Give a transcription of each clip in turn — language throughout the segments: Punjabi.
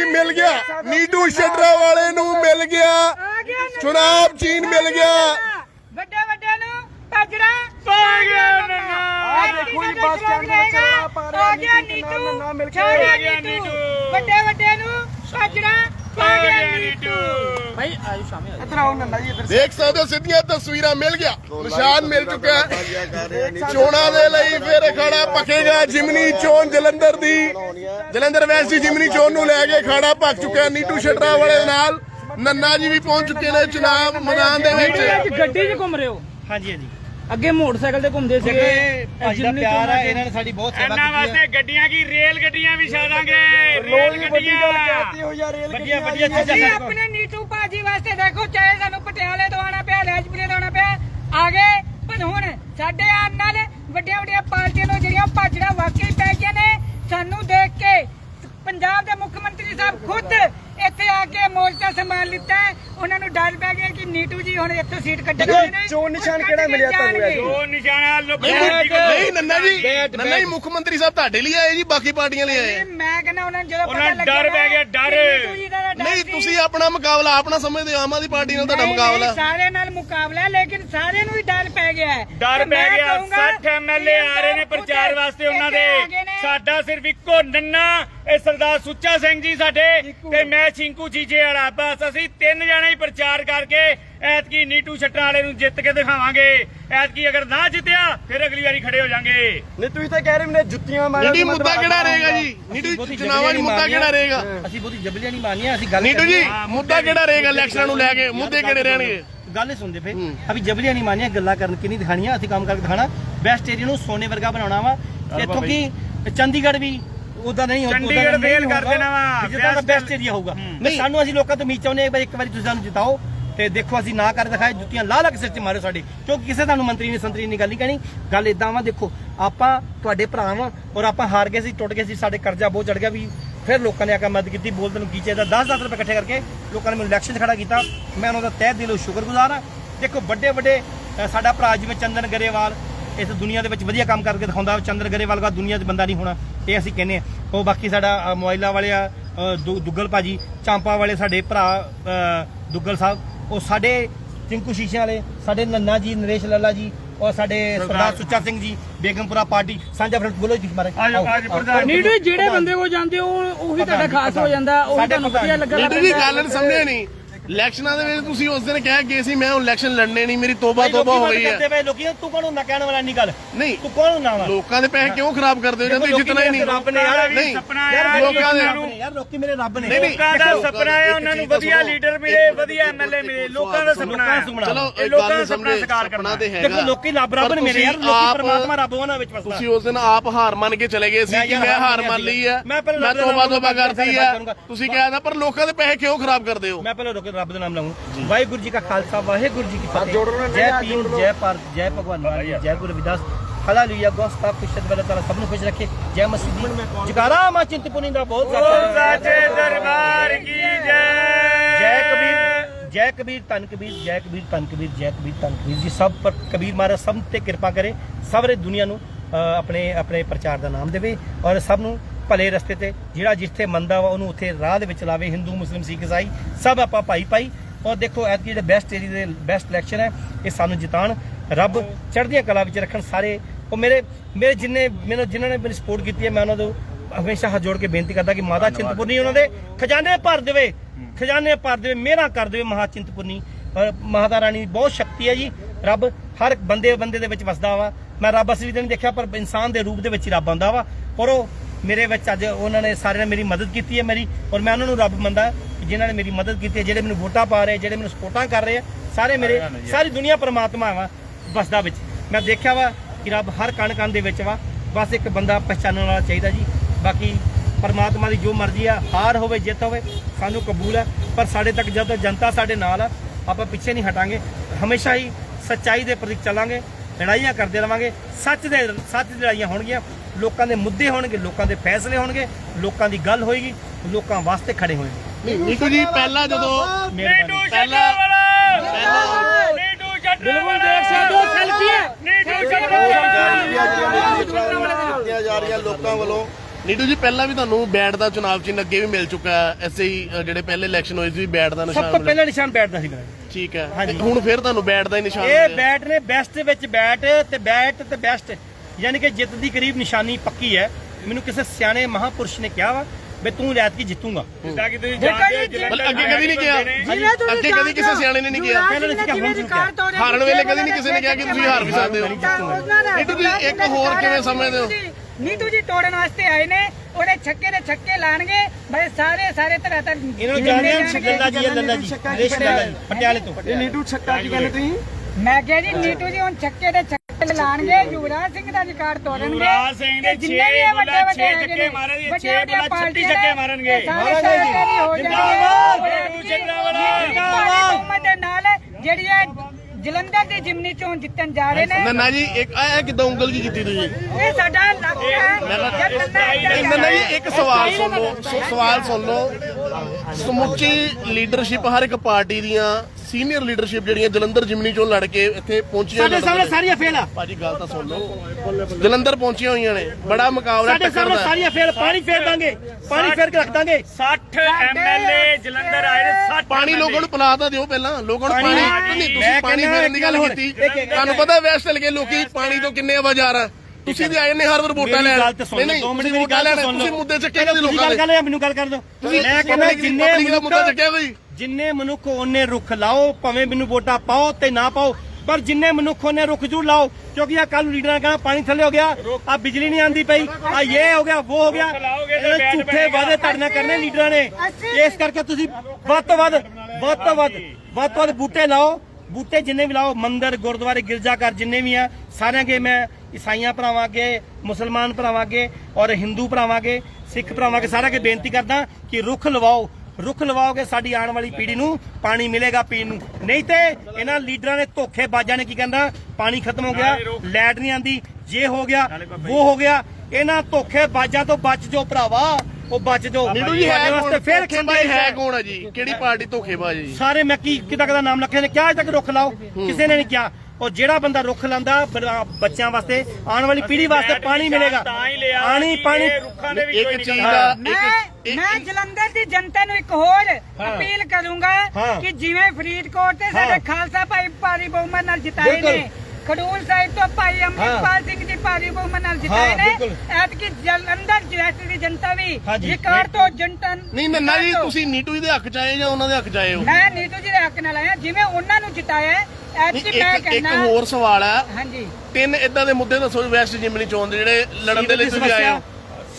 ਜੀ ਮਿਲ ਗਿਆ। ਨੀਟੂ ਸ਼ਟਰਾ ਵਾਲੇ ਨੂੰ ਮਿਲ ਗਿਆ। ਆ। ਚੁਣਾਵ ਚੀਨ ਮਿਲ ਗਿਆ। ਵੱਡੇ ਵੱਡੇ ਨੂੰ ਭਜੜਾ। ਪਾ ਗਿਆ ਨੰਨਾ। ਆਹ ਦੇਖੋ ਜੀ ਬੱਸ ਸਟੈਂਡ ਦੇ ਪਾ ਰਿਹਾ, ਆ ਨੀਟੂ ਨੰਨਾ ਮਿਲ ਕੇ ਛਾ ਆ ਗਿਆ ਨੀਟੂ ਵੱਡੇ ਵੱਡੇ ਨੂੰ ਜੀ ਇੱਧਰ ਦੇਖ ਸਕਦੇ ਹੋ ਸਿੱਧੀਆਂ ਤਸਵੀਰਾਂ ਮਿਲ ਗਿਆ। ਨਿਸ਼ਾਨ ਮਿਲ ਚੁੱਕਾ ਹੈ। ਚੋਣਾਂ ਦੇ ਲਈ ਫਿਰ ਅਖਾੜਾ ਪੱਕੇਗਾ ਜਿਮਨੀ ਚੋਣ ਜਲੰਧਰ ਦੀ। ਜਲੰਧਰ ਵੈਸਟ ਦੀ ਜਿਮਨੀ ਚੋਣ ਨੂੰ ਲੈ ਕੇ ਅਖਾੜਾ ਪੱਕ ਚੁੱਕਾ ਹੈ ਨੀਟੂ ਸ਼ਟਰਾ ਵਾਲੇ ਨਾਲ। ਨੰਨਾ ਜੀ ਵੀ ਪਹੁੰਚ ਚੁੱਕੇ ਨੇ ਚੁਣਾਵ ਮੈਦਾਨ ਦੇ ਵਿੱਚ। ਗੱਡੀ 'ਚ ਘੁੰਮ ਰਹੇ ਹੋ? ਹਾਂਜੀ ਹਾਂਜੀ। ਅੱਗੇ ਮੋਟਰਸਾਈਕਲ ਤੇ ਘੁੰਮਦੇ ਸੀਗੇ। ਭਾਜੀ ਦਾ ਪਿਆਰ ਹੈ ਇਹਨਾਂ ਨੇ ਸਾਡੀ ਬਹੁਤ ਸੇਵਾ ਇਹਨਾਂ ਕੀਤੀ ਹੈ ਵਾਸਤੇ ਗੱਡੀਆਂ ਕੀ ਰੇਲ ਗੱਡੀਆਂ ਵੀ ਛਾ ਦਾਂਗੇ। ਰੇਲ ਗੱਡੀਆਂ। ਹੋ ਯਾਰ ਰੇਲ ਵਧੀਆ ਵਧੀਆ ਅਸੀਂ ਚੀਜ਼ਾਂ ਆਪਣੇ ਨੀਟੂ ਭਾਜੀ ਵਾਸਤੇ ਦੇਖੋ ਚਾਹੇ ਸਾਨੂੰ ਪਟਿਆਲੇ ਤੋਂ ਆਉਣਾ ਪਿਆ ਲੈਜਪੁਰੇ ਤੋਂ ਆਉਣਾ ਪਿਆ ਆਗੇ। ਪਰ ਹੁਣ ਸਾਡੇ ਆਉਣ ਨਾਲ ਵੱਡੀਆਂ ਵੱਡੀਆਂ ਪਾਰਟੀਆਂ ਨੂੰ ਜਿਹੜੀਆਂ ਭਾਜੜਾ ਵਾਕਈ ਪੈ ਗਈਆਂ ਨੇ ਸਾਨੂੰ ਦੇਖ ਕੇ ਪੰਜਾਬ ਦੇ ਮੁੱਖ ਮੰਤਰੀ ਸਾਹਿਬ ਖੁਦ ਇੱਥੇ ਆ ਕੇ ਮੋਰਚਾ ਸੰਭਾਲ ਲਿੱਤਾ ਹੈ। ਉਹਨਾਂ ਨੂੰ ਡਰ ਪੈ ਗਿਆ ਕਿ ਨੀਟੂ ਜੀ ਹੁਣ ਇੱਥੋਂ ਸੀਟ ਕੱਢਣਗੇ ਨੇ ਚੋਣ ਨਿਸ਼ਾਨ ਕਿਹੜਾ ਮਿਲਿਆ ਤੁਹਾਨੂੰ ਇਹ? ਉਹ ਨਿਸ਼ਾਨਾ ਲੋਕ ਨਹੀਂ ਨੰਨਾ ਜੀ ਨੰਨਾ ਜੀ ਮੁੱਖ ਮੰਤਰੀ ਸਾਹਿਬ ਤੁਹਾਡੇ ਲਈ ਆਏ ਜੀ ਬਾਕੀ ਪਾਰਟੀਆਂ ਲਈ ਆਏ। ਮੈਂ ਕਹਿੰਦਾ ਉਹਨਾਂ ਨੂੰ ਜਦੋਂ ਪਤਾ ਲੱਗਿਆ ਡਰ ਪੈ ਗਿਆ, ਡਰ। ਦਾ ਨਹੀਂ। ਤੁਸੀਂ ਆਪਣਾ ਮੁਕਾਬਲਾ ਆਪਣਾ ਸਮਝਦੇ ਆਮ ਆਦਮੀ ਪਾਰਟੀ ਨਾਲ ਤੁਹਾਡਾ ਮੁਕਾਬਲਾ ਸਾਰਿਆਂ ਨਾਲ ਮੁਕਾਬਲਾ ਹੈ, ਲੇਕਿਨ ਸਾਰਿਆਂ ਨੂੰ ਹੀ ਡਰ ਪੈ ਗਿਆ ਹੈ ਡਰ ਪੈ ਗਿਆ ਕਹੂੰਗਾ 60 ਐਮਐਲਏ ਆ ਰਹੇ ਨੇ ਪ੍ਰਚਾਰ ਵਾਸਤੇ ਉਹਨਾਂ ਦੇ। ਸਾਡਾ ਸਿਰਫ ਇੱਕੋ ਨੰਨਾ ਇਹ ਸਰਦਾਰ ਸੁੱਚਾ ਸਿੰਘ ਜੀ ਸਾਡੇ। ਤੇ ਮੈਂ ਛਿੰਕੂ ਚੀਚੇ ਵਾਲਾ ਬਸ ਅਸੀਂ ਤਿੰਨ ਜਣੇ ਹੀ ਪ੍ਰਚਾਰ ਕਰਕੇ ਐਤਕੀ ਨੀਟੂ ਛੱਟਾਂ ਵਾਲੇ ਨੂੰ ਜਿੱਤ ਕੇ ਦਿਖਾਵਾਂਗੇ। ਐਤਕੀ ਅਗਰ ਨਾ ਜਿੱਤਿਆ ਫਿਰ ਅਗਲੀ ਵਾਰੀ ਖੜੇ ਹੋ ਜਾਾਂਗੇ। ਨਹੀਂ ਤੁਸੀਂ ਤਾਂ ਕਹਿ ਰਹੇ ਨੇ ਜੁੱਤੀਆਂ ਮਾਰਾਂ ਨੀਟੂ ਮੁੱਦਾ ਕਿਹੜਾ ਰਹੇਗਾ ਜੀ? ਨੀਟੂ ਚੁਣਾਵਾਂ 'ਚ ਮੁੱਦਾ ਕਿਹੜਾ ਰਹੇਗਾ? ਅਸੀਂ ਬਹੁਤੀ ਜਬਲੀਆਂ ਨਹੀਂ ਮਾਰਨੀਆਂ ਅਸੀਂ ਗੱਲ ਨੀਟੂ ਜੀ ਮੁੱਦਾ ਕਿਹੜਾ ਰਹੇਗਾ ਇਲੈਕਸ਼ਨਾਂ ਨੂੰ ਲੈ ਕੇ? ਮੁੱਦੇ ਕਿਹੜੇ ਰਹਿਣਗੇ? ਗੱਲ ਨਹੀਂ ਸੁਣਦੇ ਫੇ ਅਭੀ ਜਬਲੀਆਂ ਨਹੀਂ ਮਾਰਨੀਆਂ ਗੱਲਾਂ ਕਰਨ ਕਿ ਨਹੀਂ ਦਿਖਾਣੀਆਂ ਅਸੀਂ ਕੰਮ ਕਰਕੇ ਦਿਖਾਣਾ ਬੈਸਟ ਏਰੀਆ ਨੂੰ ਸੋਨੇ ਵਰਗਾ ਬਣਾਉਣਾ ਵਾ। ਇੱਥੋਂ ਕੀ ਚੰਡੀਗੜ੍ਹ ਵੀ ਉਦਾਂ ਨਹੀਂ ਹੋ- ਚੰਡੀਗੜ੍ਹ fail ਕਰ ਹੋਊਗਾ। ਦੇਣਾ ਵਾ। ਜਿੱਦਾਂ ਦਾ ਬੈਸਟ ਏਰੀਆ ਹੋਊਗਾ। ਨਹੀਂ ਸਾਨੂੰ ਅਸੀਂ ਲੋਕਾਂ ਤੋਂ ਉਮੀਦ ਚਾਹੁੰਦੇ ਕਿ ਇੱਕ ਵਾਰੀ ਤੁਸੀਂ ਸਾਨੂੰ ਜਿਤਾਓ ਤੇ ਦੇਖੋ ਅਸੀਂ ਨਾ ਕਰ ਦਿਖਾਏ ਜੁੱਤੀਆਂ ਲਾ ਲਾ ਕੇ ਸਿਰ 'ਚ ਮਾਰੋ ਸਾਡੇ। ਕਿਉਂਕਿ ਕਿਸੇ ਤੁਹਾਨੂੰ ਮੰਤਰੀ ਨੇ ਸੰਤਰੀ ਨੇ ਗੱਲ ਨਹੀਂ ਕਹਿਣੀ। ਗੱਲ ਇਦਾਂ ਵਾ ਦੇਖੋ ਆਪਾਂ ਤੁਹਾਡੇ ਭਰਾ ਵਾਂ ਔਰ ਆਪਾਂ ਹਾਰ ਗਏ ਸੀ ਟੁੱਟ ਗਏ ਸੀ ਸਾਡੇ ਕਰਜ਼ਾ ਬਹੁਤ ਚੜ ਗਿਆ ਵੀ ਫਿਰ ਲੋਕਾਂ ਨੇ ਆ ਕੇ ਮਦਦ ਕੀਤੀ ਬੋਲ ਤੈਨੂੰ ਕੀ ਚਾਹੀਦਾ। 10-10 ਰੁਪਏ ਇਕੱਠੇ ਕਰਕੇ ਲੋਕਾਂ ਨੇ ਮੈਨੂੰ ਇਲੈਕਸ਼ਨ 'ਚ ਖੜਾ ਕੀਤਾ। ਮੈਂ ਉਹਨਾਂ ਦਾ ਤਹਿ ਦਿਲੋਂ ਸ਼ੁਕਰਗੁਜ਼ਾਰ ਹਾਂ। ਦੇਖੋ ਵੱਡੇ ਵੱਡੇ ਸਾਡਾ ਭਰਾ ਜਿਵੇਂ ਚੰਦਨ ਗਰੇਵਾਲ ਇਸ ਦੁਨੀਆ ਦੇ ਵਿੱਚ ਵਧੀਆ ਕੰਮ ਕਰਕੇ ਦਿਖਾਉਂਦਾ ਚੰਦਨ ਗਰੇਵਾਲ ਦਾ ਦੁਨੀਆ 'ਚ ਬੰਦਾ ਨਹੀਂ ਹੋਣਾ ਇਹ ਅਸੀਂ ਕਹਿੰਦੇ ਹਾਂ। ਉਹ ਬਾਕੀ ਸਾਡਾ ਮੋਬਾਈਲਾਂ ਵਾਲੇ ਆ ਦੁ- ਦੁੱਗਲ ਭਾਜੀ ਚਾਂਪਾ ਵਾਲੇ ਸਾਡੇ ਭਰਾ ਦੁੱਗਲ ਸਾਹਿਬ ਉਹ ਸਾਡੇ ਟਿੰਕੂ ਸ਼ੀਸ਼ੇ ਵਾਲੇ ਸਾਡੇ ਨੰਨਾ ਜੀ ਨਰੇਸ਼ ਲੱਲਾ ਜੀ ਔਰ ਸਾਡੇ ਸਰਦਾਰ ਸੁੱਚਾ ਸਿੰਘ ਜੀ ਬੇਗਮਪੁਰਾ ਪਾਰਟੀ ਸਾਂਝਾ ਫਰੰਟ ਬੋਲੋ ਜੀ ਮਾਰੇ। ਆਜੋ, ਆਜੋ, ਪ੍ਰਧਾਨ ਜੀ। ਨੀਟੂ ਜਿਹੜੇ ਬੰਦੇ ਕੋਲ ਜਾਂਦੇ ਹੋ ਉਹੀ ਤੁਹਾਡਾ ਖਾਸ ਹੋ ਜਾਂਦਾ ਉਹੀ ਤੁਹਾਨੂੰ ਵਧੀਆ ਲੱਗਾ ਨੀਟੂ ਜੀ ਗੱਲ ਨਹੀਂ ਸਮਝਿਆ ਨਹੀਂ ਇਲੈਕਸ਼ਨਾਂ ਦੇ ਵਿੱਚ ਤੁਸੀਂ ਉਸ ਦਿਨ ਕਹਿ ਗਏ ਸੀ ਮੈਂ ਹੁਣ ਇਲੈਕਸ਼ਨ ਲੜਨੇ ਨਹੀਂ ਮੇਰੀ ਤੋਬਾ ਤੋਬਾ ਹੋ ਗਈ ਕਰਦੇ ਹੈ। ਪਏ ਲੋਕੀ ਤੂੰ ਕੌਣ ਕਹਿਣ ਵਾਲਾ ਨਹੀਂ ਗੱਲ? ਨਹੀਂ। ਤੂੰ ਕੌਣ ਵਾ ਲੋਕਾਂ ਦੇ ਪੈਸੇ ਕਿਉਂ ਖਰਾਬ ਕਰਦੇ ਹੋ? ਜੇ ਤੁਸੀਂ ਜਿੱਤਣਾ ਹੀ ਨਹੀਂ। ਰੱਬ ਨੇ ਯਾਰ ਨਹੀਂ। ਸੁਪਨਾ ਯਾਰ ਆਇਆ ਲੋਕਾਂ ਦੇ- ਲੋਕਾਂ ਨੂੰ ਯਾਰ ਲੋਕੀ ਮੇਰੇ ਰੱਬ ਨੇ। ਨਹੀਂ, ਨਹੀਂ। ਲੋਕਾਂ ਦਾ ਲੋਕਾਂ ਸੁਪਨਾ ਹੈ ਇੱਕ ਉਹਨਾਂ ਨੂੰ ਚੀਜ਼ ਤਾਂ ਵਧੀਆ ਸੁਣੋ। ਲੀਡਰ ਮਿਲੇ ਵਧੀਆ ਐਮਐਲਏ ਮਿਲੇ ਲੋਕਾਂ ਦਾ ਸੁਪਨਾ ਲੋਕਾਂ ਦਾ ਹੈ ਸੁਪਨਾ। ਚਲੋ ਇਹ ਇੱਕ ਲੋਕਾਂ ਗੱਲ ਦਾ ਨੂੰ ਸੁਪਨਾ ਸਮਝੇ ਸਾਕਾਰ ਸੁਪਨਾ ਕਰਨਾ। ਤੇ ਹੈਗਾ। ਦੇਖੋ ਲੋਕੀ ਰੱਬ ਰੱਬ ਨੇ ਮੇਰੇ ਯਾਰ ਤੁਸੀਂ ਲੋਕੀ ਆਪ- ਪਰਮਾਤਮਾ ਰੱਬ ਉਹਨਾਂ ਵਿੱਚ ਵਸਦਾ। ਤੁਸੀਂ ਉਸ ਦਿਨ ਆਪ ਹਾਰ ਮੰਨ ਕੇ ਚਲੇ ਗਏ ਸੀ ਮੈਂ ਕਿ ਮੈਂ ਹਾਰ ਮੰਨ ਲਈ ਹੈ। ਮੈਂ ਤੋਬਾ ਤੋਬਾ ਮੈਂ ਹੈ। ਤੁਸੀਂ ਕਹਿਆ ਪਰ ਲੋਕਾਂ ਦੇ ਪੈਸੇ ਕਿਉਂ ਖਰਾਬ ਕਰਦੇ ਹੋ? ਮੈਂ ਪਹਿਲਾਂ ਲੋਕਾਂ ਰੱਬ ਦਾ ਨਾਮ ਲਾਉਂਗਾ ਵਾਹਿਗੁਰੂ ਜੀ ਕਾ ਖਾਲਸਾ ਵਾਹਿਗੁਰੂ ਜੀ ਕੀ ਫਤਿਹ। ਜੈ ਭੀਮ ਜੈ ਭਾਰਤ ਜੈ ਭਗਵਾਨ ਜੀ ਗੁਰੂ ਰਵਿਦਾਸ। ਹਾਲੇਲੂਇਆ ਗੋਸਤਾ ਖੁਸ਼ਤ ਬਲਾ ਤਾਲਾ ਸਭ ਨੂੰ ਖੁਸ਼ ਰੱਖੇ। ਜੈ ਮਸੀਹ ਜਗਾਰਾ ਮਾ ਚਿੰਤਪੁਰਨੀ ਦਾ ਬਹੁਤ ਉਹ ਸਾਰਾ ਸਾਚੇ ਦਰਬਾਰ ਕੀ ਜੈ? ਜੈ ਕਬੀਰ ਜੈ ਕਬੀਰ ਧੰਨ ਕਬੀਰ ਜੈ ਕਬੀਰ ਧੰਨ ਕਬੀਰ ਜੈ ਕਬੀਰ ਧੰਨ ਕਬੀਰ ਜੀ। ਸਭ ਪਰ ਕਬੀਰ ਮਹਾਰਾਜ ਸਭ ਤੇ ਕਿਰਪਾ ਕਰੇ। ਸਾਰੇ ਦੁਨੀਆ ਨੂੰ ਆਪਣੇ ਆਪਣੇ ਪ੍ਰਚਾਰ ਦਾ ਨਾਮ ਦੇਵੇ ਔਰ ਸਭ ਨੂੰ ਭਲੇ ਰਸਤੇ ਤੇ ਜਿਹੜਾ ਜਿੱਥੇ ਮੰਦਾ ਵਾ ਉਹਨੂੰ ਉੱਥੇ ਰਾਹ ਦੇ ਵਿੱਚ ਲਾਵੇ ਹਿੰਦੂ ਮੁਸਲਿਮ ਸਿੱਖ ਈਸਾਈ ਸਭ ਆਪਾਂ ਭਾਈ ਭਾਈ। ਔਰ ਦੇਖੋ ਐਤ ਜਿਹੜੇ ਬੈਸਟ ਏਰੀਆ ਦੇ ਬੈਸਟ ਇਲੈਕਸ਼ਨ ਹੈ ਇਹ ਸਾਨੂੰ ਜਿਤਾਣ। ਰੱਬ ਚੜ੍ਹਦੀਆਂ ਕਲਾ ਵਿੱਚ ਰੱਖਣ ਸਾਰੇ। ਉਹ ਮੇਰੇ ਮੇਰੇ ਜਿੰਨੇ ਮੈਨੂੰ ਜਿਨ੍ਹਾਂ ਨੇ ਮੇਰੀ ਸਪੋਰਟ ਕੀਤੀ ਹੈ ਮੈਂ ਉਹਨਾਂ ਨੂੰ ਹਮੇਸ਼ਾ ਹੱਥ ਜੋੜ ਕੇ ਬੇਨਤੀ ਕਰਦਾ ਕਿ ਮਾਤਾ ਚਿੰਤਪੁਰਨੀ ਉਹਨਾਂ ਦੇ ਖਜ਼ਾਨੇ ਭਰ ਦੇਵੇ। ਖਜ਼ਾਨੇ ਭਰ ਦੇਵੇ ਮਿਹਰਾਂ ਕਰ ਦੇਵੇ ਮਹਾ ਚਿੰਤਪੁਰਨੀ। ਮਾਤਾ ਰਾਣੀ ਦੀ ਬਹੁਤ ਸ਼ਕਤੀ ਹੈ ਜੀ। ਰੱਬ ਹਰ ਬੰਦੇ ਬੰਦੇ ਦੇ ਵਿੱਚ ਵਸਦਾ ਵਾ। ਮੈਂ ਰੱਬ ਅਸਲੀ ਤੇ ਨਹੀਂ ਦੇਖਿਆ ਪਰ ਇਨਸਾਨ ਦੇ ਰੂਪ ਦੇ ਵਿੱਚ ਹੀ ਰੱਬ ਆਉਂਦਾ ਵਾ। ਔਰ ਉਹ ਮੇਰੇ ਵਿੱਚ ਅੱਜ ਉਹਨਾਂ ਨੇ ਸਾਰਿਆਂ ਨੇ ਮੇਰੀ ਮਦਦ ਕੀਤੀ ਹੈ ਮੇਰੀ ਔਰ ਮੈਂ ਉਹਨਾਂ ਨੂੰ ਰੱਬ ਮੰਨਦਾ ਜਿਨ੍ਹਾਂ ਨੇ ਮੇਰੀ ਮਦਦ ਕੀਤੀ ਹੈ ਜਿਹੜੇ ਮੈਨੂੰ ਵੋਟਾਂ ਪਾ ਰਹੇ ਜਿਹੜੇ ਮੈਨੂੰ ਸਪੋਰਟਾਂ ਕਰ ਰਹੇ ਆ ਸਾਰੇ ਮੇਰੇ ਸਾਰੀ ਦੁਨੀਆ ਪਰਮਾਤਮਾ ਵਾ ਵਸਦਾ ਵਿੱਚ। ਮੈਂ ਦੇਖਿਆ ਵਾ ਕਿ ਰੱਬ ਹਰ ਕਣ ਕਣ ਦੇ ਵਿੱਚ ਵਾ ਬਸ ਇੱਕ ਬੰਦਾ ਪਛਾਣਨ ਵਾਲਾ ਚਾਹੀਦਾ ਜੀ। ਬਾਕੀ ਪਰਮਾਤਮਾ ਦੀ ਜੋ ਮਰਜ਼ੀ ਆ ਹਾਰ ਹੋਵੇ ਜਿੱਤ ਹੋਵੇ ਸਾਨੂੰ ਕਬੂਲ ਹੈ ਪਰ ਸਾਡੇ ਤੱਕ ਜਦ ਤੱਕ ਜਨਤਾ ਸਾਡੇ ਨਾਲ ਆ ਆਪਾਂ ਪਿੱਛੇ ਨਹੀਂ ਹਟਾਂਗੇ। ਹਮੇਸ਼ਾ ਹੀ ਸੱਚਾਈ ਦੇ ਪ੍ਰਤੀ ਚੱਲਾਂਗੇ ਲੜਾਈਆਂ ਕਰਦੇ ਰਵਾਂਗੇ ਸੱਚ ਦੇ ਸੱਚ ਦੀ ਲੜਾਈਆਂ ਹੋਣਗੀਆਂ। ਲੋਕਾਂ ਦੇ ਮੁੱਦੇ ਹੋਣਗੇ ਲੋਕਾਂ ਦੇ ਫੈਸਲੇ ਹੋਣਗੇ ਲੋਕਾਂ ਦੀ ਗੱਲ ਹੋਏਗੀ ਲੋਕਾਂ ਵਾਸਤੇ ਖੜੇ ਹੋਣਗੇ ਨੀਟੂ ਜੀ ਪਹਿਲਾਂ ਜਦੋਂ ਮਿਹਰਬਾਨੀ ਨੀਟੂ ਪਹਿਲਾਂ- ਨੀਟੂ ਛੱਡਣ ਬਿਲਕੁਲ ਦੇਖ ਸਕਦੇ ਹੋ ਸੈਲਫੀ ਹੈ। ਨੀਟੂ ਛੱਡਣ ਵਾਲਾ! ਦਿੱਤੀਆਂ ਜਾ ਰਹੀਆਂ ਲੋਕਾਂ ਵੱਲੋਂ। ਨੀਟੂ ਜੀ ਪਹਿਲਾਂ ਵੀ ਤੁਹਾਨੂੰ ਬੈਟ ਦਾ ਚੁਣਾਵ ਚਿੰਨ੍ਹ ਅੱਗੇ ਵੀ ਮਿਲ ਚੁੱਕਾ ਹੈ। ਐਸੇ ਹੀ ਜਿਹੜੇ ਪਹਿਲੇ ਇਲੈਕਸ਼ਨ ਹੋਏ ਸੀ ਬੈਟ ਦਾ ਸਭ ਨਿਸ਼ਾਨ ਤੋਂ ਮਿਲਿਆ। ਪਹਿਲਾ ਨਿਸ਼ਾਨ ਬੈਟ ਦਾ ਸੀ ਮੇਰਾ। ਠੀਕ ਹੈ। ਤੇ ਹੁਣ ਫਿਰ ਤੁਹਾਨੂੰ ਬੈਟ ਦਾ ਹੀ ਨਿਸ਼ਾਨ ਇਹ। ਬੈਟ ਨੇ ਬੈਸਟ ਵਿੱਚ ਬੈਟ ਤੇ ਬੈਟ ਤੇ ਬੈਸਟ। ਯਾਨੀ ਕਿ ਜਿੱਤ ਦੀ ਕਰੀਬ ਨਿਸ਼ਾਨੀ ਪੱਕੀ ਹੈ। ਮੈਨੂੰ ਕਿਸੇ ਸਿਆਣੇ ਮਹਾਪੁਰਸ਼ ਨੇ ਕਿਹਾ ਵਾ ਵੀ ਤੂੰ ਰੈਤ ਕੀ ਜਿੱਤੂਗਾ ਤਾਂ ਕਿ ਤੁਸੀਂ ਦੇਖੋ ਜਾਣਦੇ ਹੋ ਜੀ, ਜਲੰਧਰ ਅੱਗੇ ਕਦੀ ਨਹੀਂ ਕਿਹਾ। ਜਿਵੇਂ ਤੁਸੀਂ ਅੱਗੇ ਕਦੀ ਕਿਸੇ ਸਿਆਣੇ ਨੇ ਨਹੀਂ ਕਿਹਾ। ਪਹਿਲਾਂ ਨਹੀਂ ਕਿਹਾ, ਹੁਣ ਜ਼ਰੂਰ ਕਿਹਾ। ਹਾਰਨ ਵੇਲੇ ਕਦੀ ਨਹੀਂ ਕਿਸੇ ਨੇ ਕਿਹਾ ਕਿ ਤੁਸੀਂ ਹਾਰ ਵੀ ਸਕਦੇ ਹੋ। ਨੀਟੂ ਜੀ, ਇੱਕ ਹੋਰ ਕਿਵੇਂ ਸਮਝਦੇ ਹੋ? ਨੀਟੂ ਜੀ ਤੋੜਨ ਵਾਸਤੇ ਆਏ ਨੇ। ਉਹਦੇ ਛੱਕੇ ਦੇ ਛੱਕੇ ਲਾਣਗੇ। ਬਈ ਸਾਰੇ ਸਾਰੇ ਤਰ੍ਹਾਂ ਤੱਕ ਇਹਨਾਂ ਨੂੰ ਜਾਣਦੇ ਆ ਲੱਲਾ ਜੀ। ਇਹ ਲੱਲਾ ਜੀ ਜੀ ਪਟਿਆਲੇ ਤੋਂ। ਨੀਟੂ ਛੱਕਾ ਕੀ ਕਹਿੰਦੇ ਤੁਸੀਂ? ਮੈਂ ਕਿਹਾ ਜੀ ਨੀਟੂ ਜੀ ਹੁਣ ਛੱਕੇ ਦੇ ਲਾਣਗੇ ਯੁਵਰਾਜ ਸਿੰਘ ਦਾ ਰਿਕਾਰਡ ਤੋੜਨਗੇ। ਯੁਵਰਾਜ ਸਿੰਘ ਨੇ ਇਹ ਬੋਲਾ, ਛੱਕੇ ਬੋਲਾ, ਛੱਕੇ ਮਾਰਨਗੇ। ਇਹ ਜਿੰਦਾਬਾਦ, ਨਾਲ ਜਿਹੜੀ ਇਹ ਜਲੰਧਰ ਦੀ ਜਿਮਨੀ ਚੋਣ ਜਿੱਤਣ ਜਾ ਰਹੇ ਨੇ। ਨੰਨਾ ਜੀ ਇੱਕ ਆ ਕਿਦਾਂ ਉਂਗਲ ਕੀ ਕੀਤੀ ਤੁਸੀਂ? ਇਹ ਸਾਡਾ ਇਲਾਕਾ ਹੈ। ਨੰਨਾ ਜੀ ਇੱਕ ਸਵਾਲ ਸੁਣ ਲਓ ਸਵਾਲ ਸੁਣ ਲਓ। ਸਮੁੱਚੀ ਲੀਡਰਸ਼ਿਪ ਹਰ ਇੱਕ ਪਾਰਟੀ ਦੀਆਂ ਸੀਨੀਅਰ ਲੀਡਰਸ਼ਿਪ ਜਿਹੜੀਆਂ ਜਲੰਧਰ ਜਿਮਨੀ ਚੋਂ ਲੜ ਕੇ ਇੱਥੇ ਪਹੁੰਚੀਆਂ ਸਾਡੇ ਸਾਹਮਣੇ। ਸਾਰੀਆਂ ਫੇਲ ਆ। ਭਾਜੀ ਗੱਲ ਤਾਂ ਸੁਣ ਲਓ। ਜਲੰਧਰ ਪਹੁੰਚੀਆਂ ਹੋਈਆਂ ਨੇ। ਬੜਾ ਮੁਕਾਬਲਾ ਸਾਡੇ ਸਾਹਮਣੇ ਸਾਰੀਆਂ ਫੇਲ ਪਾਣੀ ਫੇਰ ਦਾਂਗੇ ਪਾਣੀ ਫੇਰ ਕੇ ਰੱਖ ਦਾਂਗੇ। 60 ਐਮਐਲਏ ਜਲੰਧਰ ਆਏ ਨੇ 60 ਪਾਣੀ ਲੋਕਾਂ ਨੂੰ ਪਿਲਾ ਤਾਂ ਦਿਓ ਪਹਿਲਾਂ। ਲੋਕਾਂ ਨੂੰ ਪਾਣੀ- ਨਹੀਂ ਤੁਸੀਂ ਪਾਣੀ ਫੇਰਨ ਦੀ ਗੱਲ ਕੀਤੀ। ਤੁਹਾਨੂੰ ਪਤਾ ਵੈਸਟ ਚਲ ਗਏ ਲੋਕੀ ਪਾਣੀ ਤੋਂ ਕਿੰਨੇ ਆਵਾਜ਼ਾਰ ਆ। ਤੁਸੀਂ ਵੀ ਆਏ ਨੇ ਹਰ ਵਾਰ ਵੋਟਾਂ ਲੈਣ। 2 ਮਿੰਟ ਤੁਸੀਂ ਵੋਟਾਂ ਗੱਲ ਲੈਣ ਤੇ ਸੁਣ ਲਓ। ਤੁਸੀਂ ਮੁੱਦੇ ਚੱਕੇ ਕਦੇ ਤੁਸੀਂ ਲੋਕਾਂ ਗੱਲ ਦੇ? ਕਰ ਲਿਆ ਮੈਨੂੰ ਗੱਲ ਕਰ ਦਿਓ ਤੁਸੀਂ ਮੈਂ ਕਹਿੰਦਾ ਜਿੰਨੇ ਮੁੱਦਾ ਚੱਕਿਆ ਕੋਈ? ਜਿੰਨੇ ਮਨੁੱਖ ਉਹਨੇ ਰੁੱਖ ਲਾਓ ਭਾਵੇਂ ਮੈਨੂੰ ਵੋਟਾਂ ਪਾਓ ਤੇ ਨਾ ਪਾਓ ਪਰ ਜਿੰਨੇ ਮਨੁੱਖ ਉਹਨੇ ਰੁੱਖ ਜ਼ਰੂਰ ਲਾਓ ਕਿਉਂਕਿ ਆ ਕੱਲ ਲੀਡਰਾਂ ਕਹਿੰਦਾ ਪਾਣੀ ਥੱਲੇ ਹੋ ਗਿਆ ਆ ਬਿਜਲੀ ਨਹੀਂ ਆਂਦੀ ਪਈ ਆ ਇਹ ਹੋ ਗਿਆ ਉਹ ਹੋ ਗਿਆ ਇਹ ਝੂਠੇ। ਵਾਅਦੇ ਤੁਹਾਡੇ ਨਾਲ ਕਰਨੇ ਲੀਡਰਾਂ ਨੇ ਇਸ ਕਰਕੇ ਤੁਸੀਂ ਵੱਧ ਤੋਂ ਵੱਧ ਵੱਧ ਤੋਂ ਵੱਧ ਵੱਧ ਤੋਂ ਵੱਧ ਬੂਟੇ ਲਾਓ ਬੂਟੇ ਜਿੰਨੇ ਵੀ ਲਾਓ ਮੰਦਿਰ ਗੁਰਦੁਆਰੇ ਗਿਰਜਾਘਰ ਜਿੰਨੇ ਵੀ ਆ ਸਾਰਿਆਂ ਕੇ ਮੈਂ ਈਸਾਈਆਂ ਭਰਾਵਾਂ ਅੱਗੇ ਮੁਸਲਮਾਨ ਭਰਾਵਾਂ ਅੱਗੇ ਔਰ ਹਿੰਦੂ ਭਰਾਵਾਂ ਅੱਗੇ ਸਿੱਖ ਭਰਾਵਾਂ ਅੱਗੇ ਸਾਰਿਆਂ ਕੇ ਬੇਨਤੀ ਕਰਦਾ ਕਿ ਰੁੱਖ ਲਵਾਓ ਰੁੱਖ ਲਵਾਓਗੇ ਸਾਡੀ ਆਉਣ ਵਾਲੀ ਪੀੜ੍ਹੀ ਨੂੰ ਪਾਣੀ ਮਿਲੇਗਾ ਪੀਣ ਨੂੰ। ਨਹੀਂ ਤੇ ਇਹਨਾਂ ਲੀਡਰਾਂ ਨੇ ਧੋਖੇਬਾਜ਼ਾਂ ਨੇ ਕੀ ਕਹਿੰਦਾ? ਪਾਣੀ ਖਤਮ ਹੋ ਗਿਆ ਲਾਈਟ ਨਹੀਂ ਆਂਦੀ ਜੇ ਹੋ ਗਿਆ ਉਹ ਹੋ ਗਿਆ। ਇਹਨਾਂ ਧੋਖੇਬਾਜ਼ਾਂ ਤੋਂ ਬਚ ਜਾਓ ਭਰਾਵਾ ਉਹ ਬਚ ਜਾਓ। ਨੀਡੂ ਜੀ ਹੈ ਵਾਸਤੇ ਫੇਰ ਧੋਖੇਬਾਜ਼ ਹੈ ਕੌਣ ਹੈ ਜੀ? ਕਿਹੜੀ ਪਾਰਟੀ ਧੋਖੇਬਾਜ਼ ਹੈ ਜੀ? ਸਾਰੇ ਮੈਂ ਕੀ ਕਿਤਾ ਕਦਾ ਨਾਮ ਲਿਖਿਆ ਨੇ? ਕਿਹਾ ਅਜੇ ਤੱਕ ਰੁੱਖ ਲਾਓ? ਕਿਸੇ ਨੇ ਨਹੀਂ ਕਿਹਾ। ਉਹ ਜਿਹੜਾ ਬੰਦਾ ਰੁੱਖ ਲਾਂਦਾ ਬੱਚਿਆਂ ਵਾਸਤੇ ਆਉਣ ਵਾਲੀ ਪੀੜ੍ਹੀ ਵਾਸਤੇ ਪਾਣੀ ਮਿਲੇਗਾ ਪਾਣੀ ਕਿ ਪਾਣੀ ਇੱਕ ਚੀਜ਼। ਦਾ ਮੈਂ ਜਲੰਧਰ ਦੀ ਜਨਤਾ ਨੂੰ ਇੱਕ ਹੋਰ ਅਪੀਲ ਕਰੂੰਗਾ। ਕਿ ਜਿਵੇਂ ਫਰੀਦਕੋਟ ਤੇ ਸਾਡੇ। ਖਾਲਸਾ ਭਾਈ ਭਾਰੀ ਬਹੁਮਤ ਨਾਲ ਜਿਤਾਏ। ਨੇ ਖਡੂਰ ਸਾਹਿਬ ਤੋਂ ਭਾਈ ਅੰਮ੍ਰਿਤਪਾਲ ਸਿੰਘ ਜੀ ਭਾਰੀ ਬਹੁਮਤ ਨਾਲ ਜਿਤਾਏ ਨੇ ਬਿਲਕੁਲ। ਐਤਕੀ ਜਲੰਧਰ ਜੈਸੀ ਦੀ ਜਨਤਾ ਵੀ। ਰਿਕਾਰਡ ਤੋਂ ਜਨਤਾ ਨਹੀਂ ਨੰਨਾ ਜੀ ਤੁਸੀਂ ਨੀਟੂ ਜੀ ਦੇ ਹੱਕ ਚ ਆਏ ਜਾਂ ਉਹਨਾਂ ਦੇ ਹੱਕ ਚ ਆਏ ਹੋ ਮੈਂ ਨੀਤੂ ਜੀ ਦੇ ਹੱਕ ਨਾਲ ਆਇਆ ਜਿਵੇਂ ਉਹਨਾਂ ਨੂੰ ਜਿਤਾਇਆ ਨਹੀਂ, ਐਤਕੀ ਮੈਂ ਇੱਕ ਇੱਕ ਕਹਿਣਾ ਹੋਰ ਸਵਾਲ ਹੈ ਹਾਂਜੀ। ਤਿੰਨ ਇਦਾਂ ਦੇ ਮੁੱਦੇ ਦੱਸੋ ਵੈਸਟ ਜਿਮਨੀ ਚੋਣ ਦੇ ਜਿਹੜੇ ਲੜਨ ਦੇ ਲਈ ਤੁਸੀਂ ਆਏ ਹੋ।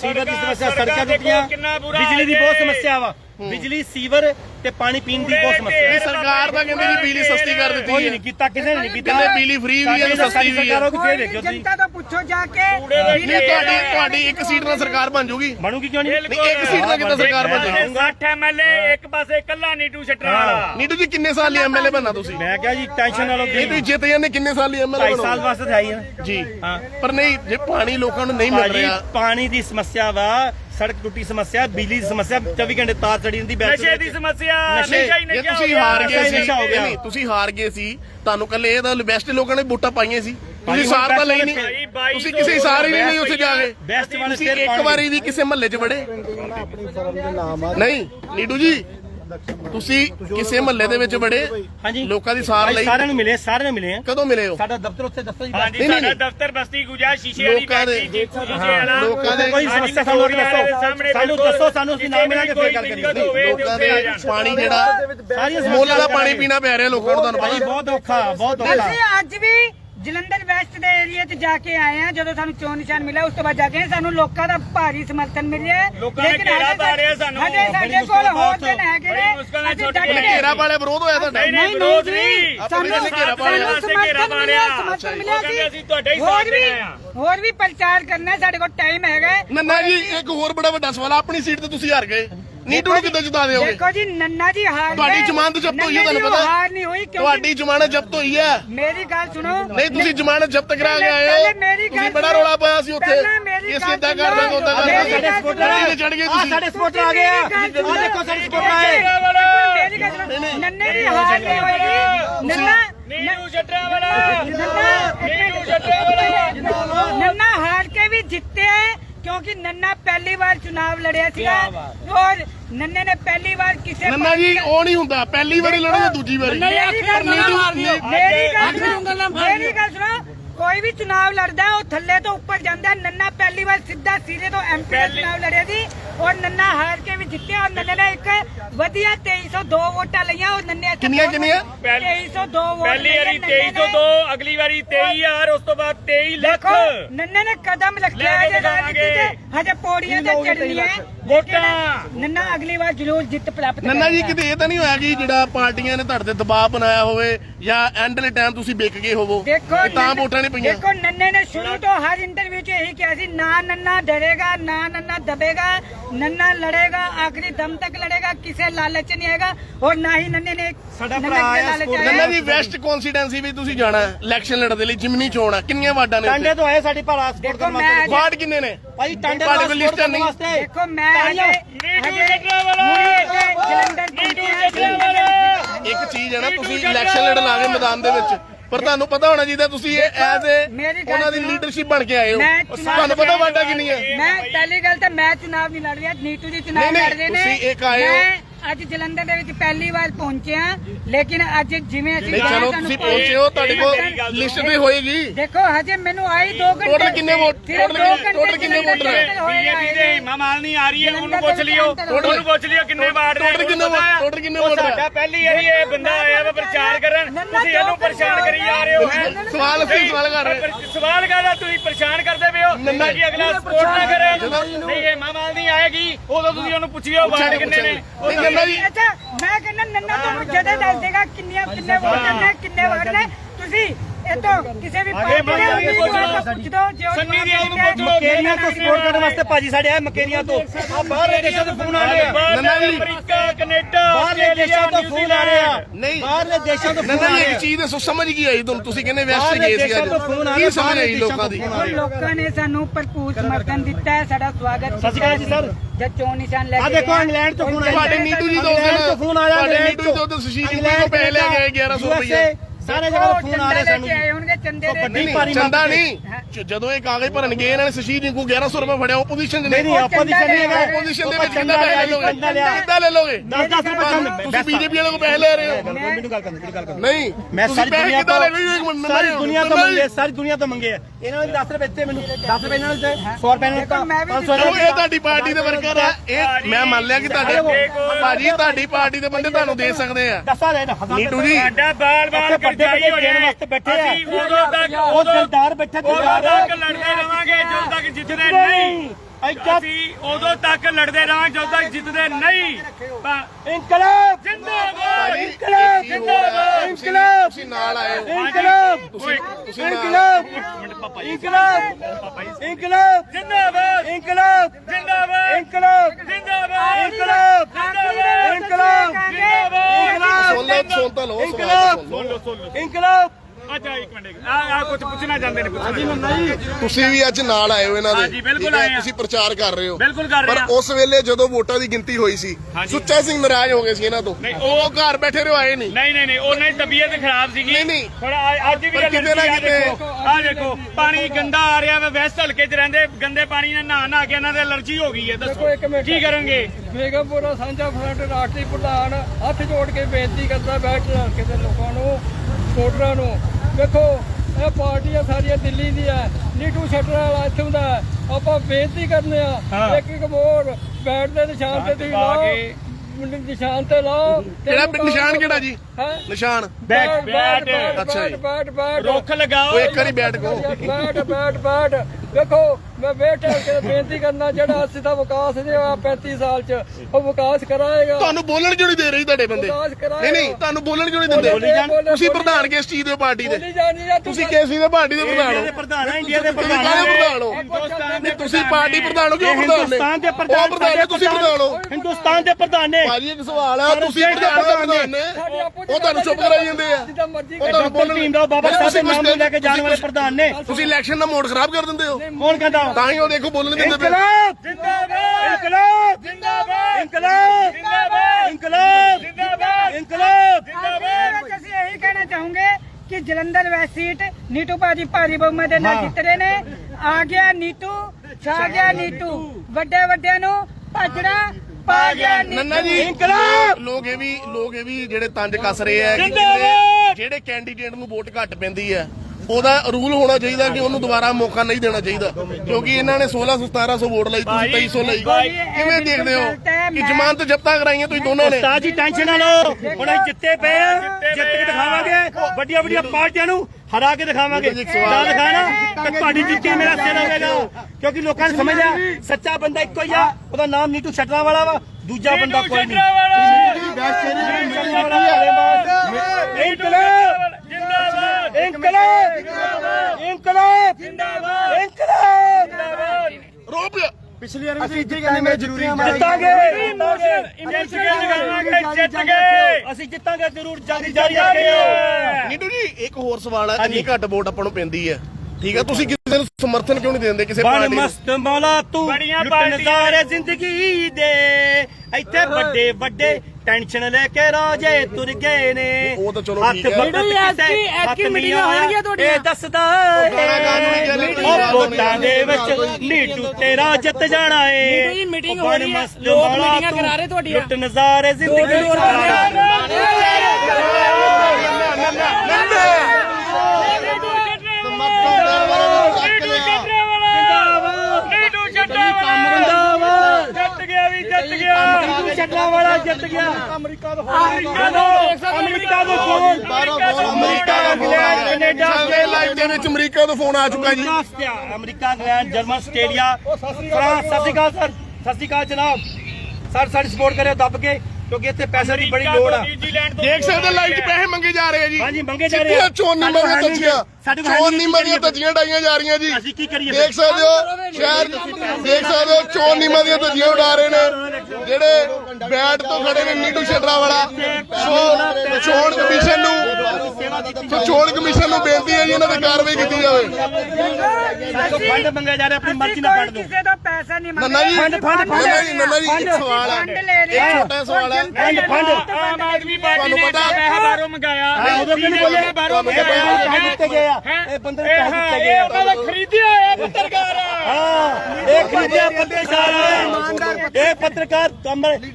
ਸੀਵਰ ਦੀ ਸਮੱਸਿਆ ਸੜਕਾਂ ਟੁੱਟੀਆਂ ਕਿੰਨਾ ਬੁਰਾ ਬਿਜਲੀ ਦੀ ਬਹੁਤ। ਸਮੱਸਿਆ ਵਾ। ਬਿਜਲੀ ਸੀਵਰ ਤੇ ਪਾਣੀ ਪੀਣ ਦੀ ਬਹੁਤ ਸਮੱਸਿਆ ਹੈ। ਸਰਕਾਰ ਤਾਂ ਕਹਿੰਦੀ ਜੀ ਬਿਜਲੀ ਸਸਤੀ ਕਰ ਦਿੱਤੀ ਕੋਈ ਹੈ। ਨਹੀਂ ਕੀਤਾ ਕਿਸੇ ਨੇ ਨਹੀਂ ਕੀਤਾ। ਕਹਿੰਦੇ ਬਿਜਲੀ ਫ੍ਰੀ ਵੀ ਹੈ ਤੇ ਸਸਤੀ ਵੀ ਹੈ। ਸਰਕਾਰੋਂ ਕੋਈ ਵੇਖਿਓ ਤੁਸੀਂ। ਜਨਤਾ ਤੋਂ ਪੁੱਛੋ ਜਾ ਕੇ। ਨਹੀਂ ਤੁਹਾਡੀ ਤੁਹਾਡੀ ਇੱਕ ਸੀਟ ਨਾਲ ਸਰਕਾਰ ਬਣ ਜੂਗੀ। ਬਣੂਗੀ ਕਿਉਂ ਨਹੀਂ? ਨਹੀਂ ਇੱਕ ਸੀਟ ਨਾਲ ਕਿੱਦਾਂ ਸਰਕਾਰ ਬਣ ਜੂਗੀ? 60 ਐਮਐਲਏ ਇੱਕ ਪਾਸੇ ਕੱਲਾ ਨੀਟੂ ਛੱਟਣ ਵਾਲਾ। ਨੀਟੂ ਜੀ ਕਿੰਨੇ ਸਾਲ ਲਈ ਐਮਐਲਏ ਬਣਨਾ ਤੁਸੀਂ? ਮੈਂ ਕਿਹਾ ਜੀ ਟੈਨਸ਼ਨ ਨਾ ਲਓ ਨਹੀਂ ਤੁਸੀਂ ਜਿੱਤ ਜਾਂਦੇ ਕਿੰਨੇ ਸਾਲ ਲਈ ਐਮਐਲਏ 2.5 ਸਾਲ ਵਾਸਤੇ ਤਾਂ ਆਈ ਹੈ ਜੀ। ਹਾਂ। ਪਰ ਨਹੀਂ ਜੇ ਪਾਣੀ ਲੋਕਾਂ ਨੂੰ ਨਹੀਂ ਮਿਲ ਭਾਜੀ ਰਿਹਾ ਪਾਣੀ ਦੀ ਸਮੱਸਿਆ ਵਾ। ਸੜਕ ਟੁੱਟੀ ਸਮੱਸਿਆ ਬਿਜਲੀ ਦੀ ਸਮੱਸਿਆ 24 ਘੰਟੇ ਤਾਰ ਚੜੀ ਜਾਂਦੀ ਬੈਠ ਨਸ਼ੇ ਦੀ ਸਮੱਸਿਆ ਨਸ਼ੇ- ਹੀ ਜੇ ਨਸ਼ਾ ਤੁਸੀਂ। ਹਾਰ ਗਏ ਸੀ। ਨਸ਼ਾ ਹੋ ਗਿਆ। ਨਹੀਂ ਤੁਸੀਂ ਹਾਰ ਗਏ ਸੀ। ਤੁਹਾਨੂੰ ਕੱਲੇ ਇਹ ਤਾਂ ਬੈਸਟ ਲੋਕਾਂ ਨੇ ਵੋਟਾਂ ਪਾਈਆਂ ਸੀ। ਤੁਸੀਂ ਸਾਰ ਤਾਂ ਲਈ ਨਹੀਂ। ਤੁਸੀਂ ਕਿਸੇ ਸਾਰ ਹੀ ਨਹੀਂ ਉੱਥੇ ਜਾ ਕੇ। ਬੈਸਟ ਵਾਲੇ ਤੁਸੀਂ ਫਿਰ ਇੱਕ ਪਾਉਣਗੇ। ਵਾਰੀ ਵੀ ਕਿਸੇ ਮਹੱਲੇ 'ਚ ਵੜੇ। ਨਹੀਂ ਨੀਟੂ ਜੀ ਤੁਸੀਂ ਕਿਸੇ ਮਹੱਲੇ ਦੇ ਵਿੱਚ ਵੜੇ ਹਾਂਜੀ। ਲੋਕਾਂ ਦੀ ਸਾਰ ਲਈ ਸਾਰਿਆਂ ਨੂੰ ਮਿਲੇ ਸਾਰਿਆਂ ਨੂੰ ਮਿਲੇ ਆ। ਕਦੋਂ ਮਿਲੇ ਹੋ? ਸਾਡਾ ਦਫ਼ਤਰ ਉੱਥੇ ਦਫ਼ਤਰ ਹੀ ਹਾਂਜੀ ਸਾਡਾ ਦਫ਼ਤਰ ਬਸਤੀ ਗੁਜਾ ਸ਼ੀਸ਼ੇ ਵਾਲੀ ਲੋਕਾਂ ਦੇ- ਫੈਕਟਰੀ ਜੀ ਸ਼ੀਸ਼ੇ ਵਾਲਾ। ਲੋਕਾਂ ਦੇ- ਕੋਈ ਸਮੱਸਿਆ ਸਾਨੂੰ ਦੱਸੋ। ਸਾਨੂੰ ਦੱਸੋ ਸਾਨੂੰ ਅਸੀਂ ਨਾਲ ਮਿਲਾਂਗੇ ਫੇਰ ਗੱਲ ਕਰੀਏ। ਲੋਕਾਂ ਦੇ। ਪਾਣੀ ਜਿਹੜਾ ਸਾਰੀਆਂ ਮੁੱਲ ਦਾ ਸਮੱਸਿਆਵਾਂ ਪਾਣੀ ਪੀਣਾ ਪੈ ਰਿਹਾ ਲੋਕਾਂ ਨੂੰ ਤੁਹਾਨੂੰ ਪਤਾ। ਬਹੁਤ ਔਖਾ ਬਹੁਤ ਔਖਾ। ਅੱਜ ਵੀ ਜਲੰਧਰ ਵੈਸਟ ਦੇ ਏਰੀਆ 'ਚ ਜਾ ਕੇ ਆਏ ਆ ਜਦੋਂ ਸਾਨੂੰ ਚੋਣ ਨਿਸ਼ਾਨ ਮਿਲਿਆ ਉਸ ਤੋਂ ਬਾਅਦ ਜਾ ਕੇ ਸਾਨੂੰ ਲੋਕਾਂ ਦਾ ਭਾਰੀ ਸਮਰਥਨ ਮਿਲਿਆ ਲੋਕਾਂ ਨੇ ਘੇਰਾ ਪਾ ਰਿਹਾ ਸਾਨੂੰ। ਹਜੇ ਸਾਡੇ ਕੋਲ ਹੋਰ। ਦਿਨ ਹੈਗੇ ਨੇ ਅਸੀਂ ਡਟ ਕੇ ਘੇਰਾ ਵਾਲੇ ਵਿਰੋਧ ਹੋਇਆ ਤੁਹਾਡਾ ਨਹੀਂ, ਨਹੀਂ, ਵਿਰੋਧ ਨਹੀਂ। ਸਾਨੂੰ ਘੇਰਾ ਪਾ ਲਿਆ। ਸਾਨੂੰ ਸਮਰਥਨ ਮਿਲਿਆ ਸਮਰਥਨ ਸੀ ਅਸੀਂ ਤੁਹਾਡਾ ਹੀ ਸਾਥ ਦੇਣਾ ਆ। ਹੋਰ ਵੀ ਪ੍ਰਚਾਰ ਕਰਨਾ ਹੈ, ਸਾਡੇ ਕੋਲ ਟਾਈਮ ਹੈਗਾ ਹੈ। ਨੰਨਾ ਜੀ ਇੱਕ ਹੋਰ ਬੜਾ ਵੱਡਾ ਸਵਾਲ ਆਪਣੀ ਸੀਟ ਤੇ ਤੁਸੀਂ ਹਾਰ ਗਏ ਨੀਟੂ ਨੂੰ ਕਿੱਦਾਂ ਜਿਤਾ ਦਿਓਗੇ ਦੇਖੋ ਜੀ ਨੰਨਾ ਜੀ ਹਾਰ ਤੁਹਾਡੀ। ਜ਼ਮਾਨਤ ਜ਼ਬਤ ਹੋਈ ਹੈ ਤੁਹਾਨੂੰ ਪਤਾ? ਹਾਰ ਨਹੀਂ ਹੋਈ ਕਿਉਂਕਿ ਤੁਹਾਡੀ ਜ਼ਮਾਨਤ ਜ਼ਬਤ ਹੋਈ ਹੈ। ਮੇਰੀ ਗੱਲ ਸੁਣੋ। ਨਹੀਂ ਤੁਸੀਂ ਜ਼ਮਾਨਤ ਜ਼ਬਤ ਕਰਾ ਕੇ ਆਏ ਹੋ। ਤੁਸੀਂ ਬੜਾ। ਰੌਲਾ ਪਾਇਆ ਸੀ ਉੱਥੇ। ਇਸ ਗੱਲ ਸਾਡੇ ਸਪੋਰਟਰ ਗੱਡੀ ਤੇ ਚੜ ਗਏ ਆ ਤੁਸੀਂ ਸਾਡੇ ਸਪੋਰਟਰ ਆ ਗਏ ਆ। ਦੇਖੋ ਸਾਡੇ ਸਪੋਰਟਰ ਆਏ। ਨੰਨੇ ਦੀ ਹਾਰ ਨਹੀਂ ਹੋਏਗੀ। ਨੰਨਾ ਨੀਟੂ ਛੱਟਣ ਵਾਲਾ ਨੰਨਾ ਨੀਟੂ ਛੱਟਣ ਵਾਲਾ ਨੰਨਾ ਹਾਰ ਕੇ ਵੀ ਜਿੱਤਿਆ ਹੈ। ਕਿਉਂਕਿ ਨੰਨਾ ਪਹਿਲੀ ਵਾਰ ਚੁਣਾਵ ਲੜਿਆ ਸੀਗਾ ਔਰ ਨੰਨੇ ਨੇ ਪਹਿਲੀ ਵਾਰ ਕਿਸੇ ਨੰਨਾ ਜੀ ਉਹ ਨਹੀਂ ਹੁੰਦਾ। ਪਹਿਲੀ ਵਾਰੀ ਲੜੋ ਜਾਂ ਦੂਜੀ ਵਾਰੀ। ਮੇਰੀ ਗੱਲ ਸੁਣੋ ਮੇਰੀ ਗੱਲ ਸੁਣੋ। ਕੋਈ ਵੀ ਚੁਣਾਵ ਲੜਦਾ ਉਹ ਥੱਲੇ ਤੋਂ ਉੱਪਰ ਜਾਂਦਾ। ਨੰਨਾ ਪਹਿਲੀ ਵਾਰ ਸਿੱਧਾ ਸਿਰੇ ਤੋਂ ਐਮਪੀ ਦਾ ਚੁਣਾਵ ਲੜਿਆ ਸੀ ਔਰ ਨੰਨਾ ਹਾਰ ਕੇ ਵੀ ਜਿੱਤਿਆ ਔਰ ਨੰਨੇ ਨੇ ਇੱਕ ਵਧੀਆ 2302 ਵੋਟਾਂ ਲਈਆਂ ਔਰ ਨੰਨੇ ਕਿੰਨੀਆਂ- ਕਿੰਨੀਆਂ? 2302 ਵੋਟ ਪਹਿਲੀ ਵਾਰੀ ਨੰਨੇ ਨੇ। 2302 ਅਗਲੀ ਵਾਰੀ 23000 ਉਸ ਤੋਂ ਬਾਅਦ 23 ਲੱਖ ਨੰਨੇ ਨੇ ਕਦਮ ਰੱਖਿਆ ਹੈ। ਤੇ ਹਜੇ ਪੌੜੀਆਂ ਤੇ ਚੜਨੀ ਹੈ ਵੋਟਾਂ। ਨੰਨਾ ਅਗਲੀ ਵਾਰ ਜ਼ਰੂਰ ਜਿੱਤ ਪ੍ਰਾਪਤ ਨੰਨਾ ਜੀ। ਕਿਤੇ ਇਹ ਤਾਂ ਨਹੀਂ ਹੋਇਆ ਕਿ ਜਿਹੜਾ ਪਾਰਟੀਆਂ ਨੇ ਤੁਹਾਡੇ ਤੇ ਦਬਾਅ ਬਣਾਇਆ ਹੋਵੇ ਜਾਂ ਐਂਡ ਵਾਲੇ ਟਾਈਮ ਤੁਸੀਂ ਵਿਕ ਗਏ ਹੋਵੋ ਦੇਖੋ ਤੇ ਵੋਟਾਂ ਨਹੀਂ ਪਈਆਂ ਦੇਖੋ ਨੰਨੇ ਨੇ ਸ਼ੁਰੂ ਤੋਂ ਹਰ ਇੰਟਰਵਿਊ 'ਚ ਇਹੀ ਕਿਹਾ ਸੀ ਨਾ ਨੰਨਾ ਡਰੇਗਾ ਨਾ ਨੰਨਾ ਦਬੇਗਾ ਨੰਨਾ ਲੜੇਗਾ ਆਖਰੀ ਦਮ ਤੱਕ ਲੜੇਗਾ ਕਿਸੇ ਲਾਲਚ ਨਹੀਂ ਆਏਗਾ ਔਰ ਨਾ ਹੀ ਨੰਨੇ ਨੇ ਸਾਡਾ ਭਰਾ ਆਇਆ ਨੰਨਾ। ਜੀ ਵੈਸਟ ਕੌਂਸਟੀਟੈਂਸੀ ਵੀ ਤੁਸੀਂ ਜਾਣਾ ਇਲੈਕਸ਼ਨ ਲੜਨ ਦੇ ਲਈ ਜਿਮਨੀ ਚੋਣ ਆ ਕਿੰਨੀਆਂ ਵਾਰਡਾਂ ਨੇ ਟਾਂਡੇ? ਤੋਂ ਆਏ ਸਾਡੀ ਭਾਲਾ ਸਪੋਰਟ ਕਰਨ ਵਾਸਤੇ ਵਾਰਡ ਕਿੰਨੇ ਨੇ ਭਾਈ ਟਾਂਡੇ ਤੋਂ ਲਿਸਟਾਂ ਕਰਨ ਨਹੀਂ? ਵਾਸਤੇ ਦੇਖੋ ਮੈਂ ਹਜੇ ਨੀਟੂ ਵਾਲਾ। ਜਲੰਧਰ। ਇੱਕ ਚੀਜ਼ ਹੈ ਨਾ ਤੁਸੀਂ ਇਲੈਕਸ਼ਨ ਲੜਨ ਆ ਗਏ ਮੈਦਾਨ ਦੇ ਵਿੱਚ ਪਰ ਤੁਹਾਨੂੰ ਪਤਾ ਹੋਣਾ ਚਾਹੀਦਾ ਤੁਸੀਂ ਇਹ ਐਜ਼ ਗੱਲ ਉਹਨਾਂ ਦੀ। ਲੀਡਰਸ਼ਿਪ ਬਣ ਕੇ ਆਏ ਹੋ। ਤੁਹਾਨੂੰ ਪਤਾ ਵਾਰਡਾਂ ਕਿੰਨੀਆਂ ਮੈਂ ਪਹਿਲੀ ਗੱਲ ਤਾਂ ਮੈਂ ਚੁਣਾਵ ਨਹੀਂ ਲੜ ਰਿਹਾ। ਨੀਟੂ ਜੀ ਚੁਣਾਵ ਲੜ ਰਹੇ ਨੇ। ਤੁਸੀਂ ਇੱਕ ਆਏ ਹੋ। ਮੈਂ ਅੱਜ ਜਲੰਧਰ ਦੇ ਵਿੱਚ ਪਹਿਲੀ ਵਾਰ ਪਹੁੰਚਿਆ ਲੇਕਿਨ ਅੱਜ ਜਿਵੇਂ ਅਸੀਂ ਨਹੀਂ ਚਲੋ ਤੁਸੀਂ ਪਹੁੰਚ- ਪਹੁੰਚੇ ਹੋ ਤੁਹਾਡੇ ਕੋਲ ਲਿਸਟ। ਤੇ ਹੋਏਗੀ ਦੇਖੋ ਹਜੇ ਮੈਨੂੰ ਆਈ 2 ਘੰਟੇ Total ਕਿੰਨੇ ਵੋਟ- ਸਿਰਫ total ਦੋ ਕਿੰਨੇ- ਘੰਟੇ total ਕਿੰਨੇ ਜਲੰਧਰ ਵੋਟਰ ਹੈ? ਦੇ ਹੋਏ ਬੀਜੇਪੀ ਆਏ ਦੇ ਨੇ। ਹਿਮਾ ਮਾਲਨੀ ਆ ਰਹੀ ਹੈ ਉਹਨੂੰ ਜਲੰਧਰ ਪੁੱਛ ਦੇ ਲਿਓ ਵਿੱਚ ਉਹਨੂੰ ਪੁੱਛ ਲਿਓ ਕਿੰਨੇ ਵਾਰਡ ਨੇ ਟੋਟਲ ਕਿੰਨੇ ਉਹਨੂੰ ਪਤਾ ਹੈ। ਟੋਟਲ ਕਿੰਨੇ ਉਹ ਵੋਟ ਸਾਡਾ ਪਹਿਲੀ ਵਾਰੀ ਇਹ ਬੰਦਾ ਆਇਆ ਵਾ ਪ੍ਰਚਾਰ ਕਰਨ ਨੰਨਾ ਤੁਸੀਂ ਇਹਨੂੰ ਚੌਕ ਪਰੇਸ਼ਾਨ ਕਰੀ ਜਾ ਰਹੇ ਹੋ ਹੈਂ? ਸਵਾਲ ਅਸੀਂ ਸਵਾਲ ਕਰ ਰਹੇ ਪਰ ਸਵਾਲ ਕਰਦਾ ਤੁਸੀਂ ਪਰੇਸ਼ਾਨ ਕਰਦੇ ਪਏ ਹੋ ਨੰਨਾ- ਕਿ ਅਗਲਾ ਸਪੋਰਟ ਨਾ ਕਰੇ ਜਦੋਂ- ਨਹੀਂ ਇਹ ਮਾਮਾਲ ਨਹੀਂ ਆਏਗੀ ਉਦੋਂ ਤੁਸੀਂ ਉਹਨੂੰ ਪੁੱਛਿਓ ਵਾਰਡ ਕਿੰਨੇ ਨੇ। ਨਹੀਂ, ਨੰਨਾ ਜੀ ਅੱਛਾ ਮੈਂ ਕਹਿੰਦਾ ਨੰਨਾ ਤੁਹਾਨੂੰ ਜਦੇ ਦੱਸ ਦੇਗਾ ਕਿੰਨੀਆਂ ਕਿੰਨੇ ਵੋਟਰ ਨੇ ਕਿੰਨੇ ਵਾਰਡ ਨੇ। ਤੁਸੀਂ ਇਹ ਤੋਂ ਕਿਸੇ ਵੀ ਪਾਰਟੀ ਦੇ ਪੁੱਛ ਦੋ ਜੇ ਸੰਨੀ ਦੇ ਪੁੱਛ ਲਓ। ਮਕੇਰੀਆਂ ਤੋਂ ਸਪੋਰਟ ਕਰਨ ਵਾਸਤੇ ਭਾਜੀ ਸਾਡੇ ਆਏ ਮਕੇਰੀਆਂ ਤੋਂ। ਆ ਬਾਹਰਲੇ ਦੇਸ਼ਾਂ ਤੋਂ ਫੋਨ ਆ ਰਹੇ। ਆ। ਅਮਰੀਕਾ ਕੈਨੇਡਾ ਬਾਹਰਲੇ ਦੇਸ਼ਾਂ ਤੋਂ ਫੋਨ ਆ ਰਹੇ। ਆ ਨਹੀਂ। ਬਾਹਰਲੇ ਦੇਸ਼ਾਂ ਤੋਂ ਫੋਨ ਆ ਰਹੇ। ਇੱਕ ਆ ਚੀਜ਼ ਦੱਸੋ ਸਮਝ ਕੀ ਆਈ ਤੁਹਾਨੂੰ? ਤੁਸੀਂ ਕਹਿੰਦੇ ਵੈਸਟ ਬਾਹਰਲੇ ਗਏ ਸੀ ਦੇਸ਼ਾਂ ਤੋਂ ਫੋਨ ਆ ਅੱਜ ਰਹੇ ਕੀ ਸਮਝ ਆਈ ਲੋਕਾਂ ਦੀ? ਆ ਲੋਕਾਂ ਨੇ ਸਾਨੂੰ ਭਰਪੂਰ ਸਮਰਥਨ ਦਿੱਤਾ ਹੈ ਸਾਡਾ ਸਵਾਗਤ ਸਤਿ ਸ਼੍ਰੀ ਅਕਾਲ ਜੀ ਸਰ। ਜਦ ਚੋਣ ਨਿਸ਼ਾਨ ਲੈ ਆ ਕੇ ਦੇਖੋ ਗਏ ਇੰਗਲੈਂਡ ਤੋਂ ਫੋਨ ਆਇਆ। ਤੁਹਾਡੇ ਨੀਟੂ ਜੀ ਤੋਂ ਇੰਗਲੈਂਡ ਤੋਂ ਫੋਨ ਆਇਆ ਤੁਹਾਡੇ ਨੀਟੂ ਜੀ ਤੋਂ ਸੁਸ਼ੀਲ ਜੀ ਤੋਂ ਪੈਸੇ ਲੈ ਗਏ 1100 ਰੁਪਏ ਸਾਰੇ ਜਗ੍ਹਾ ਤੋਂ ਫੋਨ ਆ ਰਹੇ ਸਾਨੂੰ। ਆਏ ਹੋਣਗੇ ਚੰਦੇ ਦੇ। ਵੱਡੀ ਨਹੀਂ ਭਾਰੀ ਚੰਦਾ ਨਹੀਂ। ਜਦੋਂ ਇਹ ਕਾਗਜ਼ ਭਰਨ ਗਏ ਇਹਨਾਂ ਨੇ ਸੁਸ਼ੀਲ ਨੂੰ 1100 ਰੁਪਏ ਫੜਿਆ ਆਪੋਜੀਸ਼ਨ ਦੇ ਨਹੀਂ ਨਹੀਂ ਆਪੋਜੀਸ਼ਨ ਨਹੀਂ ਹੈਗਾ। ਆਪੋਜੀਸ਼ਨ ਦੇ ਵਿੱਚ ਚੰਦਾ ਕਿੰਨਾ ਲਿਆ ਪੈਸੇ ਲੋਗੇ ਚੰਦਾ ਲਿਆ ਕਿੱਦਾਂ ਲੈ ਲੋਗੇ 10 10 ਰੁਪਏ ਤੁਸੀਂ ਬੀਜੇਪੀ ਵਾਲੇ ਕੋਲ ਪੈਸੇ ਲੈ ਰਹੇ ਹੋ। ਮੈਨੂੰ ਗੱਲ ਕਰਨ ਗੱਲ ਕਰਨ। ਨਹੀਂ ਮੈਂ ਤੁਸੀਂ ਸਾਰੀ ਪੈਸੇ ਦੁਨੀਆ ਕਿੱਦਾਂ ਤੋਂ ਲੈ ਰਹੇ ਹੋ ਇੱਕ ਮਿੰਟ ਸਾਰੀ ਦੁਨੀਆ ਤੋਂ। ਮੰਗੇ ਸਾਰੀ ਦੁਨੀਆ ਤੋਂ ਮੰਗੇ। ਆ ਇਹਨਾਂ ਨੇ 10 ਰੁਪਏ ਦਿੱਤੇ ਮੈਨੂੰ 10 ਰੁਪਏ ਇਹਨਾਂ ਨੇ 100 ਰੁਪਏ 500 ਚਲੋ ਇਹ ਤੁਹਾਡੀ ਪਾਰਟੀ ਦੇ ਵਰਕਰ ਆ। ਇਹ ਮੈਂ ਮੰਨ ਲਿਆ ਕਿ ਤੁਹਾਡੇ ਭਾਜੀ ਤੁਹਾਡੀ ਪਾਰਟੀ ਦੇ ਬੰਦੇ ਤੁਹਾਨੂੰ ਦੇ ਸਕਦੇ ਆ। ਦੱਸਾ ਰਹੇ ਨਾ ਨੀਟੂ ਜੀ। ਸਾਡਾ ਬਾਲ ਬਾਲ ਹੋ ਵਾਸਤੇ ਬੈਠੇ ਆ। ਅਸੀਂ ਉਦੋਂ ਤੱਕ ਉਹ ਉਦੋਂ ਦਿਲਦਾਰ ਬੈਠੇ ਉਦੋਂ ਤੱਕ ਲੜਦੇ ਰਵਾਂਗੇ ਜਦੋਂ ਤੱਕ ਜਿੱਤਦੇ ਨਹੀਂ। ਅਸੀਂ ਉਦੋਂ ਤੱਕ ਲੜਦੇ ਰਵਾਂਗੇ ਜਦੋਂ ਤੱਕ ਜਿੱਤਦੇ ਨਹੀਂ ਇਨਕਲਾਬ ਜਿੰਦਾਬਾਦ ਇਨਕਲਾਬ ਜਿੰਦਾਬਾਦ ਇਨਕਲਾਬ ਤੁਸੀਂ ਨਾਲ ਆਏ ਹੋ ਇਨਕਲਾਬ ਤੁਸੀਂ ਇਨਕਲਾਬ ਇਨਕਲਾਬ ਇਨਕਲਾਬ ਜਿੰਦਾਬਾਦ ਇਨਕਲਾਬ ਜਿੰਦਾਬਾਦ ਇਨਕਲਾਬ ਜਿੰਦਾਬਾਦ ਇਨਕਲਾਬ ਜਿੰਦਾਬਾਦ ਇਨਕਲਾਬ ਜਿੰਦਾਬਾਦ ਇਨਕਲਾਬ ਸੁਣ ਲਓ ਸੁਣ ਲਓ ਇਨਕਲਾਬ ਅੱਛਾ ਇੱਕ ਮਿੰਟ ਆ ਆ ਕੁਝ ਪੁੱਛਣਾ ਚਾਹੁੰਦੇ ਨੇ ਪੁੱਛਣਾ ਤੁਸੀਂ ਵੀ ਅੱਜ ਨਾਲ ਆਏ ਹੋ ਇਹਨਾਂ ਦੇ। ਹਾਂਜੀ, ਬਿਲਕੁਲ ਠੀਕ ਹੈ? ਆਏ ਹਾਂ। ਤੁਸੀਂ ਪ੍ਰਚਾਰ ਕਰ ਰਹੇ ਹੋ। ਬਿਲਕੁਲ ਕਰ ਰਹੇ ਪਰ ਹਾਂ। ਉਸ ਵੇਲੇ ਜਦੋਂ ਵੋਟਾਂ ਦੀ ਗਿਣਤੀ ਹੋਈ ਸੀ ਹਾਂਜੀ। ਸੁੱਚਾ ਸਿੰਘ ਨਾਰਾਜ਼ ਹੋ ਗਏ ਸੀ ਇਹਨਾਂ ਤੋਂ। ਨਹੀਂ, ਉਹ ਘਰ ਬੈਠੇ ਰਹੋ ਆਏ ਨਹੀਂ। ਨਹੀਂ ਨਹੀਂ ਨਹੀਂ ਉਹਨਾਂ ਦੀ ਤਬੀਅਤ ਖਰਾਬ ਸੀਗੀ। ਨਹੀਂ, ਨਹੀਂ। ਥੋੜਾ ਅੱਜ ਵੀ ਪਰ ਕਿਤੇ ਨਾ ਕਿਤੇ- ਆ ਦੇਖੋ ਪਾਣੀ ਗੰਦਾ ਆ ਰਿਹਾ ਵਾ ਵੈਸਟ ਹਲਕੇ 'ਚ ਰਹਿੰਦੇ ਗੰਦੇ ਪਾਣੀ ਨਾਲ ਨਹਾ ਨਹਾ ਕੇ ਇਹਨਾਂ ਦੇ ਅਲਰਜੀ ਹੋ ਗਈ ਹੈ ਦੱਸੋ। ਕੀ ਕਰਨਗੇ? ਮੇਗਾਪੁਰਾ ਸਾਂਝਾ ਫਰੰਟ ਰਾਸ਼ਟਰੀ ਪ੍ਰਧਾਨ ਹੱਥ ਜੋੜ ਕੇ ਬੇਨਤੀ ਕਰਦਾ ਬੈਠ ਕੇ ਦੇ ਲੋਕਾਂ ਨੂੰ। ਵੋਟਰਾਂ ਨੂੰ। ਵੇਖੋ ਇਹ ਪਾਰਟੀਆਂ ਸਾਰੀਆਂ ਦਿੱਲੀ ਦੀਆਂ ਨੀਟੂ ਸ਼ਟਰ ਵਾਲਾ ਇੱਥੋਂ ਦਾ। ਆਪਾਂ ਬੇਨਤੀ ਕਰਨੇ ਆ। ਇੱਕ ਇੱਕ ਵੋਟ ਬੈਠ ਦੇ ਨਿਸ਼ਾਨ ਤੇ ਤੁਸੀਂ ਲਾਓ। ਨਿਸ਼ਾਨ ਤੇ ਲਾਓ। ਕਿਹੜਾ ਨਿਸ਼ਾਨ ਕਿਹੜਾ ਜੀ? ਨਿਸ਼ਾਨ। ਬੈਠ, ਬੈਠ ਬੈਠ। ਅੱਛਾ ਜੀ। ਰੁੱਖ ਲਗਾਓ। ਇੱਕ ਵਾਰੀ ਬੈਠ ਕੋ। ਬੈਠ ਬੈਠ ਬੈਠ। ਦੇਖੋ ਮੈਂ ਬੈਠ ਕੇ ਬੇਨਤੀ ਕਰਨਾ ਜਿਹੜਾ ਅਸੀਂ ਦਾ ਵਿਕਾਸ ਨਹੀਂ ਹੋਇਆ 35 ਸਾਲ ਚ ਉਹ ਵਿਕਾਸ ਕਰਾਏਗਾ। ਤੁਹਾਨੂੰ ਬੋਲਣ ਕਿਉਂ ਨਹੀਂ ਦੇ ਰਹੀ ਤੁਹਾਡੇ ਬੰਦੇ? ਵਿਕਾਸ ਕਰਾਏਗਾ। ਨਹੀਂ ਨਹੀਂ ਤੁਹਾਨੂੰ ਬੋਲਣ ਕਿਉਂ ਨਹੀਂ ਦਿੰਦੇ? ਬੋਲੀ। ਤੁਸੀਂ ਪ੍ਰਧਾਨ ਕਿਸ ਚੀਜ਼ ਦੇ ਪਾਰਟੀ ਦੇ? ਬੋਲੀ ਜਾਣੀ ਆ ਤੁਸੀਂ ਕਿਸ ਦੇ ਪਾਰਟੀ ਦੇ ਪ੍ਰਧਾਨ ਇੰਡੀਆ ਦੇ ਹੋ ਪ੍ਰਧਾਨ ਆ ਇੰਡੀਆ ਦੇ ਤੁਸੀਂ ਪ੍ਰਧਾਨ ਕਾਹਦੇ ਪ੍ਰਧਾਨ ਹੋ? ਹਿੰਦੁਸਤਾਨ ਨਹੀਂ ਤੁਸੀਂ ਪਾਰਟੀ ਪ੍ਰਧਾਨ ਹੋ ਕਿਉਂ ਪ੍ਰਧਾਨ ਨੇ? ਹਿੰਦੁਸਤਾਨ ਦੇ ਉਹ ਪ੍ਰਧਾਨ ਪ੍ਰਧਾਨ ਨੇ ਤੁਸੀਂ ਪ੍ਰਧਾਨ। ਹੋ। ਹਿੰਦੁਸਤਾਨ ਦੇ ਪ੍ਰਧਾਨ ਨੇ। ਭਾਜੀ ਇੱਕ ਸਵਾਲ ਆ ਤੁਸੀਂ ਪ੍ਰਧਾਨ ਹੋ ਪ੍ਰਧਾਨ ਨੇ ਉਹ ਤੁਹਾਨੂੰ ਚੁੱਪ ਕਰਾਈ ਜਾਂਦੇ ਆ। ਜਿੱਦਾਂ ਮਰਜ਼ੀ ਉਹ ਤੁਹਾਨੂੰ ਡਾਕਟਰ ਬੋਲਣ ਭੀਮਰਾਓ ਬਾਬਾ ਸਾਹਿਬ ਦੇ ਨਾਮ ਨੂੰ ਲੈ ਕੇ ਜਾਣ ਵਾਲੇ ਪ੍ਰਧਾਨ ਨੇ। ਤੁਸੀਂ ਇਲੈਕਸ਼ਨ ਦਾ ਮੋਡ ਖਰਾਬ ਕਰ ਦਿੰਦੇ ਹੋ। ਕੌਣ ਕਹਿੰਦਾ? ਤਾਂ ਹੀ ਉਹ ਦੇਖੋ ਬੋਲਣ ਨਹੀਂ ਦਿੰਦੇ ਪਏ। ਇਨਕਲਾਬ! ਜਿੰਦਾਬਾਦ! ਇਨਕਲਾਬ! ਜਿੰਦਾਬਾਦ! ਇਨਕਲਾਬ! ਜਿੰਦਾਬਾਦ! ਇਨਕਲਾਬ! ਜਿੰਦਾਬਾਦ! ਇਨਕਲਾਬ! ਜਿੰਦਾਬਾਦ! ਅਸੀਂ ਇਹੀ ਕਹਿਣਾ ਚਾਹੂੰਗੇ ਕਿ ਜਲੰਧਰ ਵੈਸਟ ਸੀਟ ਨੀਟੂ ਭਾਜੀ ਭਾਰੀ ਬਹੁਮਤ ਦੇ ਨਾਲ ਜਿੱਤ ਰਹੇ ਨੇ। ਆ ਗਿਆ ਨੀਟੂ ਛਾ ਗਿਆ ਨੀਟੂ। ਵੱਡੇ ਵੱਡਿਆਂ ਨੂੰ ਭਾਜੜਾ ਪਾ ਗਿਆ ਨੀਟੂ। ਨੰਨਾ ਜੀ। ਲੋਕ ਇਹ ਵੀ ਲੋਕ ਇਹ ਵੀ ਜਿਹੜੇ ਤੰਜ ਕੱਸ ਰਹੇ ਆ ਕਿ ਜਿਹੜੇ- ਜਿਹੜੇ ਕੈਂਡੀਡੇਟ ਨੂੰ ਵੋਟ ਘੱਟ ਪੈਂਦੀ ਹੈ। ਉਹਦਾ ਰੂਲ ਹੋਣਾ ਚਾਹੀਦਾ ਕਿ ਉਹਨੂੰ ਦੁਬਾਰਾ ਮੌਕਾ ਨਹੀਂ ਦੇਣਾ ਚਾਹੀਦਾ। ਕਿਉਂਕਿ ਇਹਨਾਂ ਨੇ 1600 1700 ਵੋਟ ਲਈ ਤੁਸੀਂ 2300 ਲਈ। ਕਿਵੇਂ ਦੇਖਦੇ ਹੋ? ਕਿ ਜ਼ਮਾਨਤ ਜ਼ਬਤਾਂ ਕਰਾਈਆਂ ਤੁਸੀਂ ਦੋਨਾਂ ਨੇ? ਉਸਤਾਦ ਜੀ ਟੈਨਸ਼ਨ ਨਾ ਲਓ। ਹੁਣ ਅਸੀਂ ਜਿੱਤੇ ਪਏ ਆ ਜਿੱਤ ਕੇ ਦਿਖਾਵਾਂਗੇ। ਵੱਡੀਆਂ ਵੱਡੀਆਂ ਪਾਰਟੀਆਂ ਨੂੰ ਹਰਾ ਕੇ ਦਿਖਾਵਾਂਗੇ। ਦਾ ਦਿਖਾਣਾ ਕਿ ਤੁਹਾਡੀ ਜਿੱਤੀ ਮੇਰਾ ਸਿਰ ਹੋਵੇਗਾ ਕਿਉਂਕਿ ਲੋਕਾਂ ਨੇ ਸਮਝ ਲਿਆ ਸੱਚਾ ਬੰਦਾ ਇੱਕੋ ਹੀ ਆ ਉਹਦਾ ਨਾਮ ਨੀਟੂ ਛੱਡਣਾ ਵਾਲਾ ਵਾ ਦੂਜਾ ਬੰਦਾ ਕੋਈ ਨਹੀਂ। ਇਨਕਲਾਬ! ਜਿੰਦਾਬਾਦ! ਇਨਕਲਾਬ! ਪਿਆ ਪਿਛਲੀ ਵਾਰ ਵੀ ਇੱਥੇ ਕਹਿੰਦੇ ਮੈਂ ਜ਼ਰੂਰੀ ਜਿੱਤਾਂਗੇ ਜਿੱਤ ਕੇ ਦਿਖਾਵਾਂਗੇ ਜਿੱਤ ਕੇ ਅਸੀਂ ਜਿੱਤਾਂਗੇ ਜ਼ਰੂਰ ਜਲਦੀ ਜਾਰੀ ਰੱਖਿਓ। ਨੀਟੂ ਜੀ ਇੱਕ ਹੋਰ ਸਵਾਲ ਹੈ ਇੰਨੀ ਘੱਟ ਵੋਟ ਆਪਾਂ ਨੂੰ ਪੈਂਦੀ ਹੈ। ਠੀਕ ਹੈ ਤੁਸੀਂ ਕਿਸੇ ਨੂੰ ਸਮਰਥਨ ਕਿਉਂ ਨਹੀਂ ਦਿੰਦੇ ਕਿਸੇ ਬਣ ਪਾਰਟੀ ਨੂੰ? ਮਸਤ ਮੌਲਾ ਤੂੰ ਬੜੀਆਂ ਪਾਰਟੀਆਂ ਨਜ਼ਾਰੇ ਜ਼ਿੰਦਗੀ ਦੇ। ਇੱਥੇ ਵੱਡੇ ਵੱਡੇ ਟੈਨਸ਼ਨ ਲੈ ਕੇ ਰਾਜੇ ਤੁਰ ਗਏ ਨੇ। ਉਹ ਤਾਂ ਚਲੋ ਠੀਕ ਹੈ। ਜਿਹੜੀ ਕਿਸੇ ਐਤਕੀ- ਹੱਥ ਐਤਕੀ ਮੀਟਿੰਗਾਂ। ਹੋਣਗੀਆਂ ਤੁਹਾਡੀਆਂ। ਇਹ ਦੱਸਦਾ ਗਾਣਾ ਉਹ ਵੋਟਾਂ ਦੇ ਵਿੱਚ ਨੀਟੂ ਤੇਰਾ ਜਿੱਤ ਜਾਣਾ ਏ। ਨੀਟੂ ਜੀ, ਮੀਟਿੰਗ ਉਹ ਹੋ ਬਣ ਰਹੀ ਹੈ। ਮਸਤ ਲੋਕ ਮੌਲਾ ਮੀਟਿੰਗਾਂ ਤੂੰ, ਕਰਾ ਰਹੇ ਤੁਹਾਡੀਆਂ। ਲੁੱਟ ਨਜ਼ਾਰੇ ਜ਼ਿੰਦਗੀ ਦੋ ਵਾਲਾ ਜਿੱਤ ਗਿਆ ਵੀ ਜਿੱਤ ਗਿਆ ਛੱਡਣਾ ਵਾਲਾ ਜਿੱਤ ਗਿਆ ਅਮਰੀਕਾ ਤੋਂ ਅਮਰੀਕਾ ਤੋਂ ਫੋਨ ਅਮਰੀਕਾ ਦਾ ਇੰਗਲੈਂਡ, ਕੈਨੇਡਾ, ਚੱਲਦੇ ਲਾਈਵ ਦੇ ਵਿੱਚ ਅਮਰੀਕਾ ਤੋਂ ਫੋਨ ਆ ਚੁੱਕਾ ਜੀ America England German Australia France ਸਤਿ ਸ਼੍ਰੀ ਅਕਾਲ ਸਰ ਸਤਿ ਸ਼੍ਰੀ ਅਕਾਲ ਜਨਾਬ ਸਰ ਸਾਡੀ ਸਪੋਰਟ ਕਰਿਓ ਦੱਬ ਕੇ ਕਿਉਂਕਿ ਇੱਥੇ ਪੈਸੇ ਦੀ ਬੜੀ ਲੋੜ ਆ ਦੇਖ ਸਕਦੇ ਲਾਈਵ 'ਚ ਪੈਸੇ ਮੰਗੇ ਜਾ ਰਹੇ ਆ ਜੀ ਹਾਂਜੀ, ਮੰਗੇ ਜਾ ਰਹੇ ਆ। ਚੋਣ ਸਾਡੇ ਕੋਲ ਧੱਜੀਆਂ ਸਾਡੇ ਕੋਲ ਚੋਣ ਹੈ ਨੀਮਾਂ ਦੀਆਂ ਨਹੀਂ ਧੱਜੀਆਂ ਡਾਈਆਂ ਜਾ ਰਹੀਆਂ ਜੀ। ਅਸੀਂ ਕੀ ਕਰੀਏ ਦੇਖ ਸਕਦੇ ਹੋ ਸ਼ਹਿਰ ਦੇਖ ਸਕਦੇ ਹੋ ਚੋਣ ਨੀਮਾਂ ਦੀਆਂ ਧੱਜੀਆਂ ਉਡਾ ਰਹੇ ਨੇ। ਜਿਹੜੇ ਬੈਟ ਤੋਂ ਖੜੇ ਨੇ ਨੀਟੂ ਛੱਡਰਾ ਵਾਲਾ ਸੋ ਚੋਣ ਕਮਿਸ਼ਨ ਨੂੰ ਸੋ ਚੋਣ ਕਮਿਸ਼ਨ ਨੂੰ ਬੇਨਤੀ ਹੈ ਜੀ ਇਹਨਾਂ ਤੇ ਕਾਰਵਾਈ ਕੀਤੀ ਜਾਵੇ। ਸਾਡੇ ਫੰਡ ਮੰਗਿਆ ਜਾ ਰਿਹਾ ਆਪਣੀ ਮਰਜ਼ੀ ਨਾਲ ਫੰਡ ਦਿਓ। ਕਿਸੇ ਦਾ ਪੈਸਾ ਨਹੀਂ ਜੀ ਫੰਡ, ਫੰਡ, ਫੰਡ। ਜੀ ਨੰਨਾ ਜੀ ਇੱਕ ਸਵਾਲ ਹੈ। ਇੱਕ ਛੋਟਾ ਸਵਾਲ ਹੈ। ਫੰਡ ਫੰਡ ਆਮ ਆਦਮੀ ਪਾਰਟੀ ਤੁਹਾਨੂੰ ਨੇ ਪਤਾ- ਪੈਸਾ ਬਾਹਰੋਂ ਮੰਗਾਇਆ। ਉਦੋਂ ਕਿਹਨੂੰ ਬਾਹਰੋਂ ਪੈਸੇ ਦਿੱਤੇ ਗਏ ਆ। ਇਹ ਬੰਦੇ ਨੂੰ ਪੈਸੇ ਦਿੱਤੇ ਗਏ ਇਹ ਆ ਉਹਨਾਂ ਦਾ ਖਰੀਦਿਆ ਹੋਇਆ ਪੱਤਰਕਾਰ। ਹਾਂ ਇਹ ਖਰੀਦਿਆ ਪੱਤਰਕਾਰ ਹੈ। ਇਹ ਪੱਤਰਕਾਰ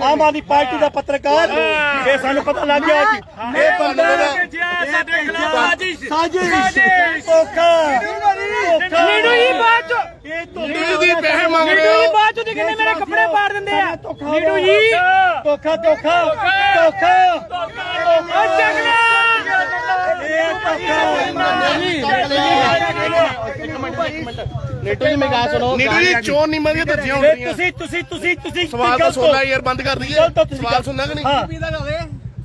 ਆਮ ਆਦਮੀ ਪਾਰਟੀ ਦਾ ਪੱਤਰਕਾਰ। ਇਹ ਸਾਨੂੰ ਪਤਾ ਲੱਗ ਗਿਆ ਕਿ ਇਹ ਬੰਦਾ ਭੇਜਿਆ ਸਾਡੇ ਖਿਲਾਫ ਸਾਜ਼ਿਸ਼। ਸਾਜ਼ਿਸ਼। ਧੋਖਾ। ਧੋਖਾ। ਨੀਟੂ ਜੀ ਬਾਅਦ ਚੋਂ ਇਹ ਧੋਖਾ। ਜੀ ਪੈਸੇ ਮੰਗ ਰਹੇ ਹੋ। ਬਾਅਦ ਚੋਂ ਕਹਿੰਦੇ ਮੇਰੇ ਕੱਪੜੇ ਪਾੜ ਦਿੰਦੇ ਆ। ਨੀਟੂ ਜੀ। ਧੋਖਾ ਧੋਖਾ। ਧੋਖਾ। ਧੋਖਾ। ਇਹ ਨੀਟੂ ਜੀ ਮੇਰੀ ਸੁਣੋ ਨੀਟੂ ਜੀ ਚੋਣ ਨੀਮਾਂ ਦੀਆਂ ਧੱਜੀਆਂ ਇਹ ਰਹੀਆਂ ਤੁਸੀਂ ਤੁਸੀਂ ਤੁਸੀਂ ਤੁਸੀਂ ਸਵਾਲ ਤਾਂ ਸੁਣਨਾ ਯਾਰ ਬੰਦ ਕਰ ਦਈਏ ਗਲਤ ਹੋ ਤੁਸੀਂ। ਸਵਾਲ ਸੁਣਨਾ ਕਿ ਨਹੀਂ ਹਾਂ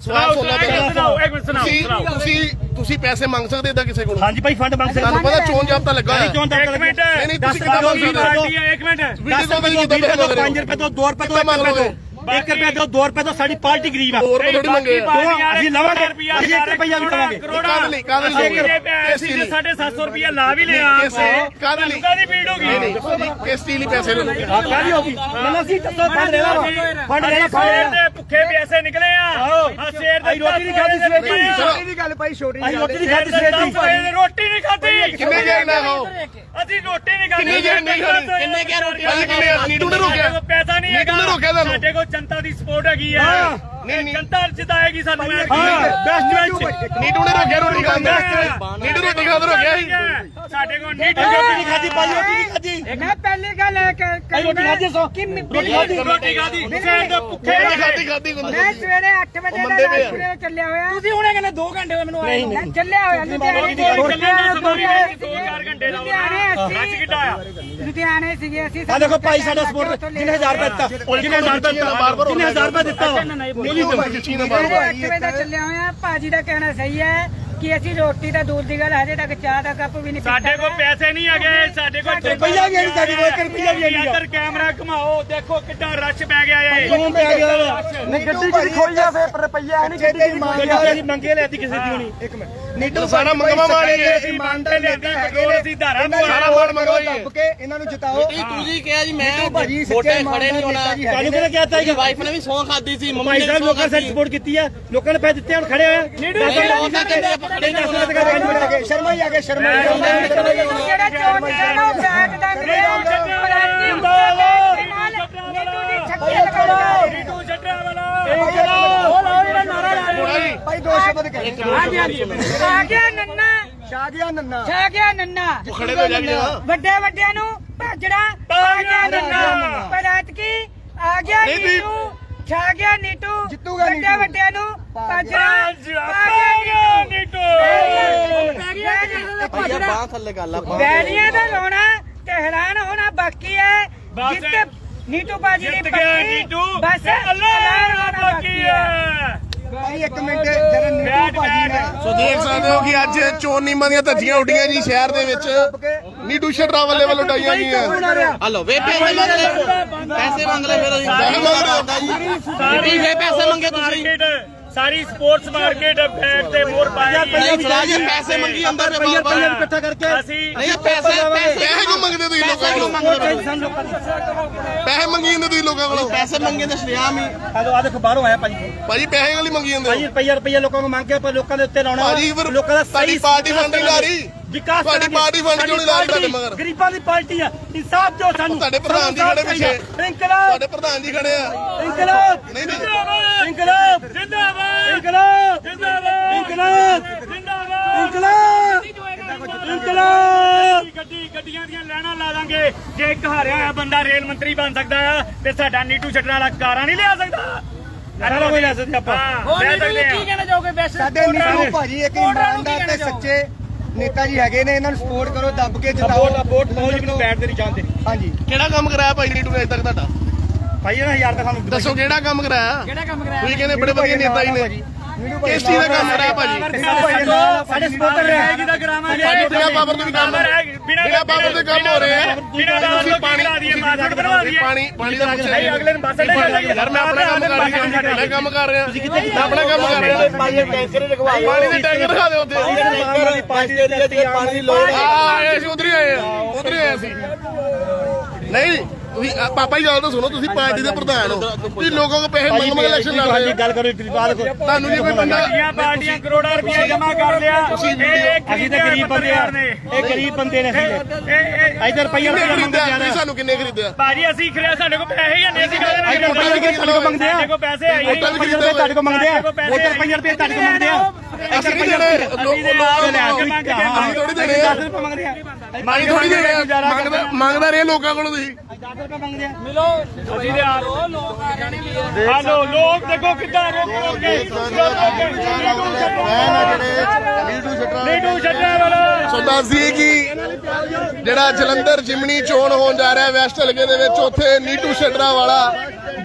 ਸਵਾਲ ਸੁਣਨਾ ਇੱਕ ਮਿੰਟ ਸੁਣਾਓ ਇੱਕ ਮਿੰਟ ਸੁਣਾਓ ਤੁਸੀਂ ਸੁਣਾਓ ਤੁਸੀਂ ਤੁਸੀਂ ਪੈਸੇ ਮੰਗ ਸਕਦੇ ਇਦਾਂ ਕਿਸੇ ਕੋਲੋਂ ਹਾਂਜੀ ਭਾਈ ਫੰਡ ਮੰਗ ਤੁਹਾਨੂੰ ਪਤਾ ਚੋਣ ਜਾਬਤਾ ਲੱਗਾ ਨਹੀਂ ਹੈ ਚੋਣ ਇੱਕ ਮਿੰਟ ਨਹੀਂ ਨਹੀਂ ਤੁਸੀਂ ਕਿੱਦਾਂ ਮੰਗ ਰੁਪਏ ਸਕਦੇ ਹੋ? ਪਾਰਟੀ ਆ ਇੱਕ ਮਿੰਟ ਵੀਡੀਓ 10 ਕਾਲ ਰੁਪਏ ਕਿੱਦਾਂ ਤੋਂ 5 ਮੰਗ ਰੁਪਏ ਤੋਂ 2 ਰੁਪਏ ਤੋਂ 1 ਰੁਪਏ ਤੋਂ 1 ਰੁਪਏ ਤੋਂ 2 ਰੁਪਏ ਤੋਂ ਸਾਡੀ ਪਾਰਟੀ ਗਰੀਬ ਆ। ਹੋਰ ਰੁਪਏ ਥੋੜੀ ਮੰਗੇ ਆ। ਅਸੀਂ ਲਵਾਂਗੇ। ਅਸੀਂ 1 ਰੁਪਇਆ ਵੀ ਲਵਾਂਗੇ। ਕਾਹਦੇ ਲਈ ਕਾਹਦੇ ਲਈ ਅਸੀਂ ਜੇ 750 ਰੁਪਏ ਲਾ ਵੀ ਲਿਆ ਕਾਹਦੇ ਲਈ ਕਾਦੀ ਭੀੜ ਹੋ ਨਹੀਂ। ਗਈ। ਨਹੀਂ ਕਿਸ ਚੀਜ਼ ਲਈ ਪੈਸੇ ਲੈ ਲਓਗੇ ਕਾਹਦੀ ਹੋਗੀ ਮੈਨੂੰ ਅਸੀਂ ਦੱਸੋ ਫੰਡ ਲੈਣਾ ਵਾ। ਫੰਡ ਲੈਣਾ ਫੰਡ ਦੇ ਭੁੱਖੇ ਪਿਆਸੇ ਨਿਕਲੇ ਆ। ਆ ਸਵੇਰ ਦੇ ਰੋਟੀ ਨਹੀਂ ਖਾਧੀ ਸਵੇਰ ਦੀ। ਚਲੋ। ਦੀ ਗੱਲ ਭਾਈ ਛੋਟੀ ਅਸੀਂ ਰੋਟੀ ਨਹੀਂ ਖਾਧੀ ਸਵੇਰ ਦੀ। ਰੋਟੀ ਨਹੀਂ ਖਾਧੀ। ਕਿੰਨੇ ਗਏ ਨਾ ਖਾਓ ਅਸੀਂ ਰੋਟੀ ਨਹੀਂ ਖਾਧੀ ਕਿੰਨੀ ਦੇਰ ਨਹੀਂ? ਕਿੰਨੇ ਕਿਆ ਰੋਟੀ? ਅਸੀਂ ਕਿੰਨੇ ਨੀਟੂ ਨੇ ਰੋਕਿਆ ਪੈਸਾ ਨਹੀਂ ਤੁਹਾਨੂੰ। ਸਾਡੇ ਕੋਲ ਜਨਤਾ ਦੀ ਸਪੋਰਟ ਹੈਗੀ ਆ। ਨਹੀਂ, ਨਹੀਂ। ਜਨਤਾ ਜਿਤਾਏਗੀ ਸਾਨੂੰ ਮੈਂ ਹਾਂ ਬੈਸਟ ਵਿੱਚ ਨੀਟੂ ਨੇ ਰੋਕਿਆ ਰੋਟੀ ਖਾਂਦਾ ਨੀਟੂ ਰੋਟੀ ਖਾਂਦਾ ਰੋਕਿਆ ਸੀ ਸਾਡੇ ਕੋਲ ਨੀਟੂ ਰੋਟੀ ਨਹੀਂ ਖਾਧੀ ਭਾਈ ਰੋਟੀ ਨਹੀਂ ਖਾਧੀ ਮੈਂ ਪਹਿਲੀ ਗੱਲ ਇਹ ਕ- ਰੋਟੀ ਖਾਧੀ ਸੋ ਕਿ ਮੈਂ- ਰੋਟੀ ਖਾਧੀ ਰੋਟੀ ਖਾਧੀ ਸਵੇਰ ਦੇ ਭੁੱਖੇ ਖਾਦੀ ਖਾਦੀ ਖਾਦੀ ਮੈਂ ਸਵੇਰੇ 8 ਵਜੇ ਦਾ। ਰਾਜਪੁਰੇ ਚੱਲਿਆ ਹੋਇਆ ਤੁਸੀਂ ਹੁਣੇ ਕਹਿੰਦੇ 2 ਘੰਟੇ ਹੋਏ ਮੈਨੂੰ ਆਏ ਨਹੀਂ, ਨੂੰ। ਚੱਲਿਆ ਹੋਇਆ ਲੁਧਿਆਣੇ ਦੇ ਸਮਾਰੀ ਵਿੱਚ 2-4 ਘੰਟੇ ਦਾ ਲੁਧਿਆਣੇ ਰੱਜ ਕਿੱਡਾ ਆ ਲੁਧਿਆਣੇ ਸੀਗੇ ਅਸੀਂ ਆ ਦੇਖੋ ਭਾਈ ਸਾਡਾ ਸਪੋਰਟ ਜਿਹਨੇ 1000 ਰੁਪਏ ਦਿੱਤਾ ਜਿਹਨੇ 1000 ਰੁਪਏ ਦਿੱਤਾ ਜਿਹਨੇ 1000 ਰੁਪਏ ਦਿੱਤਾ ਵਾ ਖਿੱਚੀ ਨਾ ਸਵੇਰੇ ਬਾਰ 8 ਵਜੇ ਦਾ ਚੱਲਿਆ ਹੋਇਆ ਭਾਜੀ ਦਾ ਕਹਿਣਾ ਸਹੀ ਹੈ ਕਿ ਅਸੀਂ ਰੋਟੀ ਤਾਂ ਦੂਰ ਦੀ ਗੱਲ ਹਜੇ ਤੱਕ ਚਾਹ ਦਾ ਕੱਪ ਵੀ ਨਹੀਂ ਪੀਤਾ ਸਾਡੇ ਕੋਲ ਪੈਸੇ ਨਹੀਂ ਹੈਗੇ ਸਾਡੇ ਕੋਲ ਰੁਪਈਆ ਵੀ ਨਹੀਂ ਸਾਡੇ ਕੋਲ, ਰੁਪਈਆ ਵੀ ਨਹੀਂ ਇੱਧਰ ਕੈਮਰਾ ਘੁਮਾਓ ਦੇਖੋ ਕਿੱਡਾ ਰਸ਼ ਪੈ ਗਿਆ ਏ ਤੂੰ ਪੈ ਗਿਆ? ਵਾ ਨਹੀਂ ਗੱਡੀ ਕਿਹਦੀ ਖੋਈ ਆ ਫੇਰ ਰੁਪਈਆ ਨਹੀਂ ਗੱਡੀ ਦੀ ਮਾਰ ਗੱਡੀ ਅਸੀਂ ਮੰਗੇ ਲੈਤੀ ਕਿਸੇ ਦੀ ਹੋਣੀ। ਇੱਕ ਮਿੰਟ। ਨੀਟੂ ਸਾਰਾ ਮੰਗਵਾ ਮਾਰੇ ਅਸੀਂ ਮੰਨਦੇ ਨੇਤਾ ਲਿਆਂਦੀ, ਹੈਗੇ ਨੇ ਅਸੀਂ ਧਾਰਾ ਸਾਰਾ ਨੂੰ ਮਾਲ ਮੰਗਵਾਈਏ। ਦੱਬ ਕੇ ਇਹਨਾਂ ਨੂੰ ਜਿਤਾਓ ਤੁਸੀਂ ਕਿਹਾ ਜੀ ਮੈਂ ਭਾਜੀ ਵੋਟਾਂ ਖੜੇ ਨਹੀਂ ਹੋਣਾ ਤੁਹਾਨੂੰ ਨੇ ਕਿਹਨੇ ਕਹਿਤਾ ਮੇਰੀ ਕਿ ਵਾਈਫ ਨੇ ਵੀ ਸੌਂ ਖਾਦੀ ਸੀ ਮੰਮੀ ਭਾਈ ਨੇ ਸਾਹਿਬ ਵੀ ਲੋਕਾਂ ਸਹੁੰ ਨੇ ਸਪੋਰਟ ਕੀਤੀ ਆ ਲੋਕਾਂ ਨੇ ਪੈਸੇ ਦਿੱਤੇ ਹੁਣ ਖੜੇ ਹੋਏ। ਸ਼ਰਮਾ ਹੀ ਆ ਗਏ ਸ਼ਰਮਾ ਹੀ ਜਿਹੜਾ ਚੋਣ ਆ ਉਹ ਬੈਗ ਦਾ ਮਿਲਿਆ ਪਰ ਨਾਲ ਨੀਟੂ ਦੀ ਛੱਕੇ ਨੀਟੂ ਛੱਡਿਆ ਵਾਲਾ ਭਾਈ ਦੋ ਸ਼ਬਦ ਕਹੇ ਹਾਂਜੀ ਹਾਂਜੀ। ਆ ਗਿਆ ਨੰਨਾ। ਸ਼ਾਦੀਆ ਨੰਨਾ। ਛਾ ਗਿਆ ਨੰਨਾ ਖੜੇ ਹੋ ਜਾਈਏ ਵੱਡੇ ਵੱਡਿਆਂ ਨੂੰ ਭਾਜੜਾ। ਪਾ ਗਿਆ ਨੰਨਾ। ਪਰ ਐਤਕੀ ਆ ਗਿਆ। ਨੀਟੂ। ਛਾ ਗਿਆ ਨੀਟੂ। ਜਿੱਤੂਗਾ ਵੱਡੇ ਨੀਟੂ। ਵੱਡਿਆਂ ਨੂੰ ਭਾਜੜਾ। ਪਾ ਪਾਇਆ ਗਿਆ ਨੀਟੂ। ਭਈਆ ਬਾਹ ਥੱਲੇ ਗੱਲ ਆ। ਬੈਰੀਆਂ ਦਾ ਰੋਣਾ ਤੇ ਹੈਰਾਨ ਹੋਣਾ ਬਾਕੀ ਹੈ। ਜਿੱਤ ਨੀਟੂ ਬਾਜੀ ਦੀ ਜਿੱਤ ਗਿਆ ਪੱਕੀ। ਨੀਟੂ। ਬਸ ਅੱਲਾ ਬਾਕੀ ਹੈ। ਭਾਈ ਇੱਕ ਮਿੰਟ ਜਰਾ ਨੀਟੂ ਭਾਜੀ ਨੇ ਸੋ ਦੇਖ ਸਕਦੇ ਹੋ ਕਿ ਅੱਜ ਚੋਣ ਨੀਮਾਂ ਦੀਆਂ ਧੱਜੀਆਂ ਉੱਡੀਆਂ ਜੀ ਸ਼ਹਿਰ ਦੇ ਵਿੱਚ। ਨੀਟੂ ਸ਼ਟਰਾ ਵੱਲੇ ਵੱਲੋਂ ਉਡਾਈਆਂ ਗਈਆਂ। ਹਲੋ ਵੇ ਪੈਸੇ ਮੰਗ ਲੈ ਪੈਸੇ ਮੰਗ ਲੈ ਫਿਰ ਹੋ? ਸਾਰੀ ਵੇ ਪੈਸੇ ਮੰਗੇ ਤੁਸੀਂ। ਸਾਰੀ ਸਪੋਰਟਸ ਮਾਰਕੀਟ ਬੈਟ ਤੇ ਮੋਰ ਪਾਇਆ ਪੈਸੇ ਮੰਗੀ ਅੰਦਰ ਦੇ ਬਾਹਰ ਬਾਹਰ ਇਕੱਠਾ ਕਰਕੇ ਅਸੀਂ ਨਹੀਂ ਪੈਸੇ ਪੈਸੇ ਪੈਸੇ ਕਿਉਂ ਮੰਗਦੇ ਤੁਸੀਂ ਲੋਕਾਂ ਕੋਲੋਂ? ਪੈਸੇ ਮੰਗੀ ਜਾਂਦੇ ਤੁਸੀਂ ਲੋਕਾਂ ਕੋਲੋਂ? ਪੈਸੇ ਮੰਗੇ ਤੇ ਸ਼ਰਿਆਮ ਹੀ। ਆਦੋ ਆ ਦੇਖੋ ਬਾਹਰੋਂ ਆਇਆ ਭਾਜੀ। ਭਾਜੀ ਪੈਸੇ ਵਾਲੀ ਮੰਗੀ ਜਾਂਦੇ ਭਾਜੀ ਰੁਪਈਆ ਰੁਪਈਆ ਲੋਕਾਂ ਨੂੰ ਮੰਗ ਕੇ ਪਰ ਲੋਕਾਂ ਦੇ ਉੱਤੇ ਲਾਉਣਾ। ਲੋਕਾਂ ਦਾ ਸਹੀ ਪਾਰਟੀ ਫੰਡ ਲਾ ਰਹੀ ਵਿਕਾਸ ਤੁਹਾਡੀ। ਪਾਰਟੀ ਫੰਡ ਕਿਉਂ ਨਹੀਂ ਲਾ ਰਹੀ ਤੁਹਾਡੇ ਮਗਰ? ਗਰੀਬਾਂ ਦੀ ਪਾਰਟੀ ਆ। ਇਨਸਾਫ ਦਿਓ ਸਾਨੂੰ। ਤੁਹਾਡੇ ਪ੍ਰਧਾਨ ਜੀ ਖੜੇ ਪਿੱਛੇ। ਇਨਕਲਾਬ। ਤੁਹਾਡੇ ਪ੍ਰਧਾਨ ਜੀ ਖੜੇ ਆ। ਇਨਕਲਾਬ। ਨਹੀਂ ਨਹੀਂ। ਇਨਕਲਾਬ ਜਿੰਦਾਬਾਦ। ਇਨਕਲਾਬ। ਜਿੰਦਾਬਾਦ ਇਨਕਲਾਬ। ਜਿੰਦਾਬਾਦ ਇਨਕਲਾਬ। ਇਨਕਲਾਬ। ਗੱਡੀ ਗੱਡੀਆਂ ਦੀਆਂ ਲੈਣਾ ਲਾ ਦਾਂਗੇ। ਜੇ ਇੱਕ ਹਾਰਿਆ ਹੋਇਆ ਬੰਦਾ ਰੇਲ ਮੰਤਰੀ ਬਣ ਸਕਦਾ ਆ ਤੇ ਸਾਡਾ ਨੀਟੂ ਛੱਡਣ ਵਾਲਾ ਕਾਰਾਂ ਨਹੀਂ ਲਿਆ ਸਕਦਾ। ਸਾਰਾ ਕੋਈ ਲੈ ਸਕਦੇ ਆਪਾਂ। ਹਾਂ ਲੈ ਸਕਦੇ ਆ। ਕਹਿਣਾ ਚਾਹੋਗੇ? ਵੈਸੇ ਸਾਡੇ ਨੀਟੂ ਭਾਜੀ ਇੱਕ ਇਮਾਨਦਾਰ ਤੇ ਸੱਚੇ ਨੇਤਾ ਜੀ ਹੈਗੇ ਨੇ ਇਹਨਾਂ ਨੂੰ ਸਪੋਰਟ ਕਰੋ ਦੱਬ ਕੇ ਜਿਤਾਓ। ਵੋਟ ਪਾਓ ਜੀ ਮੈਨੂੰ ਬੈਠ ਦੇ ਨਹੀਂ ਚਾਹੁੰਦੇ ਹਾਂਜੀ। ਕਿਹੜਾ ਕੰਮ ਕਰਾਇਆ ਭਾਈ ਨੀਟੂ ਨੇ ਅਜੇ ਤੱਕ ਤੁਹਾਡਾ? ਭਾਈ ਇਹਨਾਂ ਹਜ਼ਾਰ ਤਾਂ ਸਾਨੂੰ ਦੱਸੋ ਕਿਹੜਾ ਕੰਮ ਕਰਾਇਆ? ਕਿਹੜਾ ਕੰਮ ਕਰਾਇਆ? ਤੁਸੀਂ ਕਹਿੰਦੇ ਬੜੇ ਵਧੀਆ ਨੇਤਾ ਜੀ ਨੇ। ਕਿਸ ਦਾ ਕੰਮ ਕਰਾਇਆ ਭਾਜੀ? ਸਾਡੇ ਸਪੋਰਟਰ ਹੈਗੀ ਦਾ ਕਰਾਵਾਂਗੇ। ਸਾਡੇ ਬਿਨਾਂ ਪਾਵਰ ਤੋਂ ਵੀ ਕੰਮ ਬਿਨਾਂ ਪਾਵਰ ਦੇ ਕੰਮ ਹੋ ਰਹੇ। ਆ ਬਿਨਾਂ ਦਾ ਤੁਸੀਂ ਪਾਣੀ ਲਾ ਦਈਏ ਮਾਸਕ ਬਣਵਾ ਦਈਏ। ਪਾਣੀ ਪਾਣੀ ਦਾ ਪੁੱਛਿਆ ਨਹੀਂ, ਅਗਲੇ ਨੂੰ ਬੱਸ ਅੱਡੇ ਲੈ ਜਾਈਏ। ਯਾਰ ਮੈਂ ਆਪਣਾ ਕੰਮ ਕਰ ਰਿਹਾ। ਮੈਂ ਕੰਮ ਕਰ ਰਿਹਾ। ਮੈਂ ਆਪਣਾ ਕੰਮ ਕਰ ਰਿਹਾ। ਪਾਣੀ ਦੇ ਟੈਂਕਰ ਦਿਖਾ ਦਿਓ। ਉੱਥੇ। ਪਾਰਟੀ ਦੇ ਪਾਣੀ ਦੀ ਲੋੜ ਆ ਆਏ ਸੀ ਉਧਰ ਹੀ ਆਏ ਆ। ਉਧਰ ਹੀ ਆਏ ਸੀ ਨਹੀਂ ਤੁਸੀਂ ਆ, ਪਾਪਾ ਜੀ ਗੱਲ ਤਾਂ ਸੁਣੋ ਤੁਸੀਂ ਪਾਰਟੀ ਦੇ ਪ੍ਰਧਾਨ ਹੋ। ਤੁਸੀਂ ਲੋਕਾਂ ਕੋ ਪੈਸੇ ਮੰਗ ਮੰਗ ਇਲੈਕਸ਼ਨ ਲੜ ਰਹੇ ਹੋ। ਗੱਲ ਕਰੋ ਬਾਅਦ ਦੇਖੋ। ਤੁਹਾਨੂੰ ਜੇ ਕੋਈ ਬੰਦਾ ਪਾਰਟੀਆਂ ਪਾਰਟੀਆਂ ਕਰੋੜਾਂ ਰੁਪਏ ਜਮ੍ਹਾਂ ਕਰ ਲਿਆ। ਇਹ ਅਸੀਂ ਤਾਂ ਗਰੀਬ ਬੰਦੇ ਆ। ਇਹ ਗਰੀਬ ਬੰਦੇ ਨੇ ਅਸੀਂ ਇਹ ਇਧਰ ਰੁਪਈਆ ਕਿੰਨੇ ਰੁਪਈਆ ਮੰਗਦੇ ਖਰੀਦਿਆ? ਜਾਣਾ ਤੁਸੀਂ ਸਾਨੂੰ ਕਿੰਨੇ ਖਰੀਦਿਆ? ਭਾਜੀ ਅਸੀਂ ਖਰਿਆ ਸਾਡੇ ਕੋਲ ਪੈਸੇ ਹੀ ਨਹੀਂ ਅਸੀਂ ਕਹਿੰਦੇ ਅਸੀਂ ਵੋਟਾਂ ਦੇ ਕੇ ਤੁਹਾਡੇ ਕੋਲ ਮੰਗਦੇ ਆ। ਸਾਡੇ ਕੋਲ ਪੈਸੇ ਹੈ ਹੀ ਨਹੀਂ। ਵੋਟਾਂ ਵੀ ਰੁਪਈਆ ਰੁਪਏ ਤੁਹਾਡੇ ਕੋਲ ਮੰਗਦੇ ਆ। ਵੋਟਰ ਰੁਪਈਆ ਰੁਪਏ ਤੁਹਾਡੇ ਕੋਲ ਮੰਗਦੇ ਆ। ਅਸੀਂ ਨਹੀਂ ਦੇਣੇ ਲੋਕ ਅਸੀਂ ਥੋੜੀ ਦੇਣੇ ਆ। 10 ਰੁਪਏ ਮੰਗਦੇ ਆ। ਮਾਈ ਥੋੜੀ ਦੇਣੇ ਆ। ਮੰਗਦਾ ਮੰਗਦਾ ਰਹੇ ਲੋਕਾਂ ਕੋਲੋਂ ਤੁਸੀਂ। 10 ਰੁਪਏ ਮੰਗਦੇ ਆ। ਅਸੀਂ ਤੇ ਆਪ ਹਾਲੋ ਲੋਕ ਦੇਖੋ ਕਿੱਦਾਂ ਰੋਕ ਰੋਕ ਕੇ ਨੀਟੂ ਛੱਡਿਆ ਵਾਲਾ। ਸੋ ਦੱਸ ਦਈਏ ਕਿ ਜਿਹੜਾ ਜਲੰਧਰ ਜਿਮਨੀ ਚੋਣ ਹੋਣ ਜਾ ਰਿਹਾ ਵੈਸਟ ਹਲਕੇ ਦੇ ਵਿੱਚ ਉੱਥੇ ਨੀਟੂ ਛੱਡਰਾ ਵਾਲਾ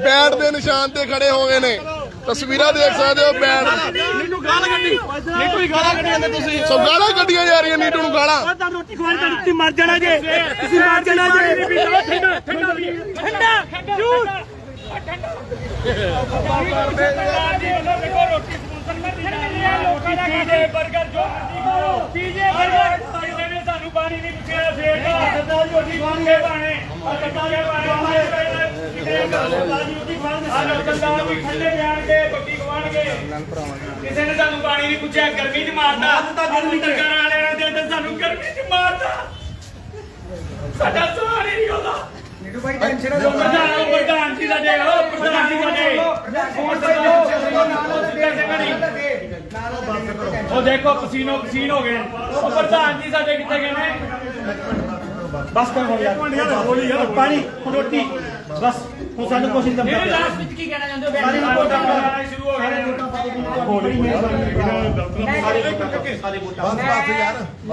ਬੈਟ ਦੇ ਨਿਸ਼ਾਨ ਤੇ ਖੜੇ ਹੋ ਗਏ ਨੇ। ਤਸਵੀਰਾਂ ਦੇਖ ਸਕਦੇ ਹੋ ਬੈਟ ਨੀਟੂ ਗਾਲ ਗੱਡੀ ਨੀਟੂ ਹੀ ਗਾਲਾਂ ਕੱਢੀ ਜਾਂਦੇ ਤੁਸੀਂ ਸੋ ਗਾਲਾਂ ਕੱਢੀਆਂ ਜਾ ਰਹੀਆਂ ਨੀਟੂ ਨੂੰ ਗਾਲਾਂ ਤਾਂ ਰੋਟੀ ਖਵਾਣੀ ਤਾਂ ਤੁਸੀਂ ਮਰ ਜਾਣਾ ਜੇ ਤੁਸੀਂ ਮਰ ਜਾਣਾ ਜੇ ਠੰਡਾ ਠੰਡਾ ਠੰਡਾ ਜੂਸ ਲੋਕਾਂ ਦਾ ਪੀਜੇ 버ਗਰ ਜੋ ਮਰਜ਼ੀ ਖਾਓ ਪੀਜੇ 버ਗਰ ਕਿਸੇ ਨੇ ਸਾਨੂੰ ਪਾਣੀ ਨਹੀਂ ਪੁੱਛਿਆ ਸਵੇਰ ਦਾ ਸਰਦਾਰ ਰੋਟੀ ਖਾਣ ਕੇ ਬਾਣੇ? ਸਰਦਾਰ ਦੇ ਬਾਣੇ ਕਿਸੇ ਨੇ ਸਾਨੂੰ ਪਾਣੀ ਨਹੀਂ ਪੁੱਛਿਆ ਗਰਮੀ 'ਚ ਮਾਰਦਾ ਤਾਂ ਗਰਮੀ ਸਰਕਾਰਾਂ ਵਾਲਿਆਂ ਨੇ ਤੇ ਸਾਨੂੰ ਗਰਮੀ 'ਚ ਮਾਰਦਾ ਸਾਡਾ ਸਵਾਲ ਹੀ ਨਹੀਂ ਹੁੰਦਾ ਨੀਟੂ ਭਾਈ ਟੈਨਸ਼ਨ ਨਾ ਪ੍ਰਧਾਨ ਪ੍ਰਧਾਨ ਜੀ ਪ੍ਰਧਾਨ ਜੀ ਸਾਡੇ ਉਹ ਦੇਖੋ ਪਸੀਨੋ ਪਸੀਨ ਹੋ ਗਏ। ਉਹ ਪ੍ਰਧਾਨ ਜੀ ਸਾਡੇ ਕਿੱਥੇ ਗਏ ਨੇ? ਬਸ ਕਰ ਹੋ ਯਾਰ। ਬੋਲੀ ਯਾਰ। ਪਾਣੀ ਰੋਟੀ। ਬਸ ਹੁਣ ਸਾਨੂੰ ਕੁਛ ਨਹੀਂ ਇਹ ਦਮਦਾ ਲਾਸਟ ਵਿੱਚ ਕੀ ਕਹਿਣਾ ਚਾਹੁੰਦੇ ਹੋ? ਸਾਰੀ ਰਿਪੋਰਟਾਂ ਬਣਾਉਣਾ ਸ਼ੁਰੂ ਹੋ ਗਏ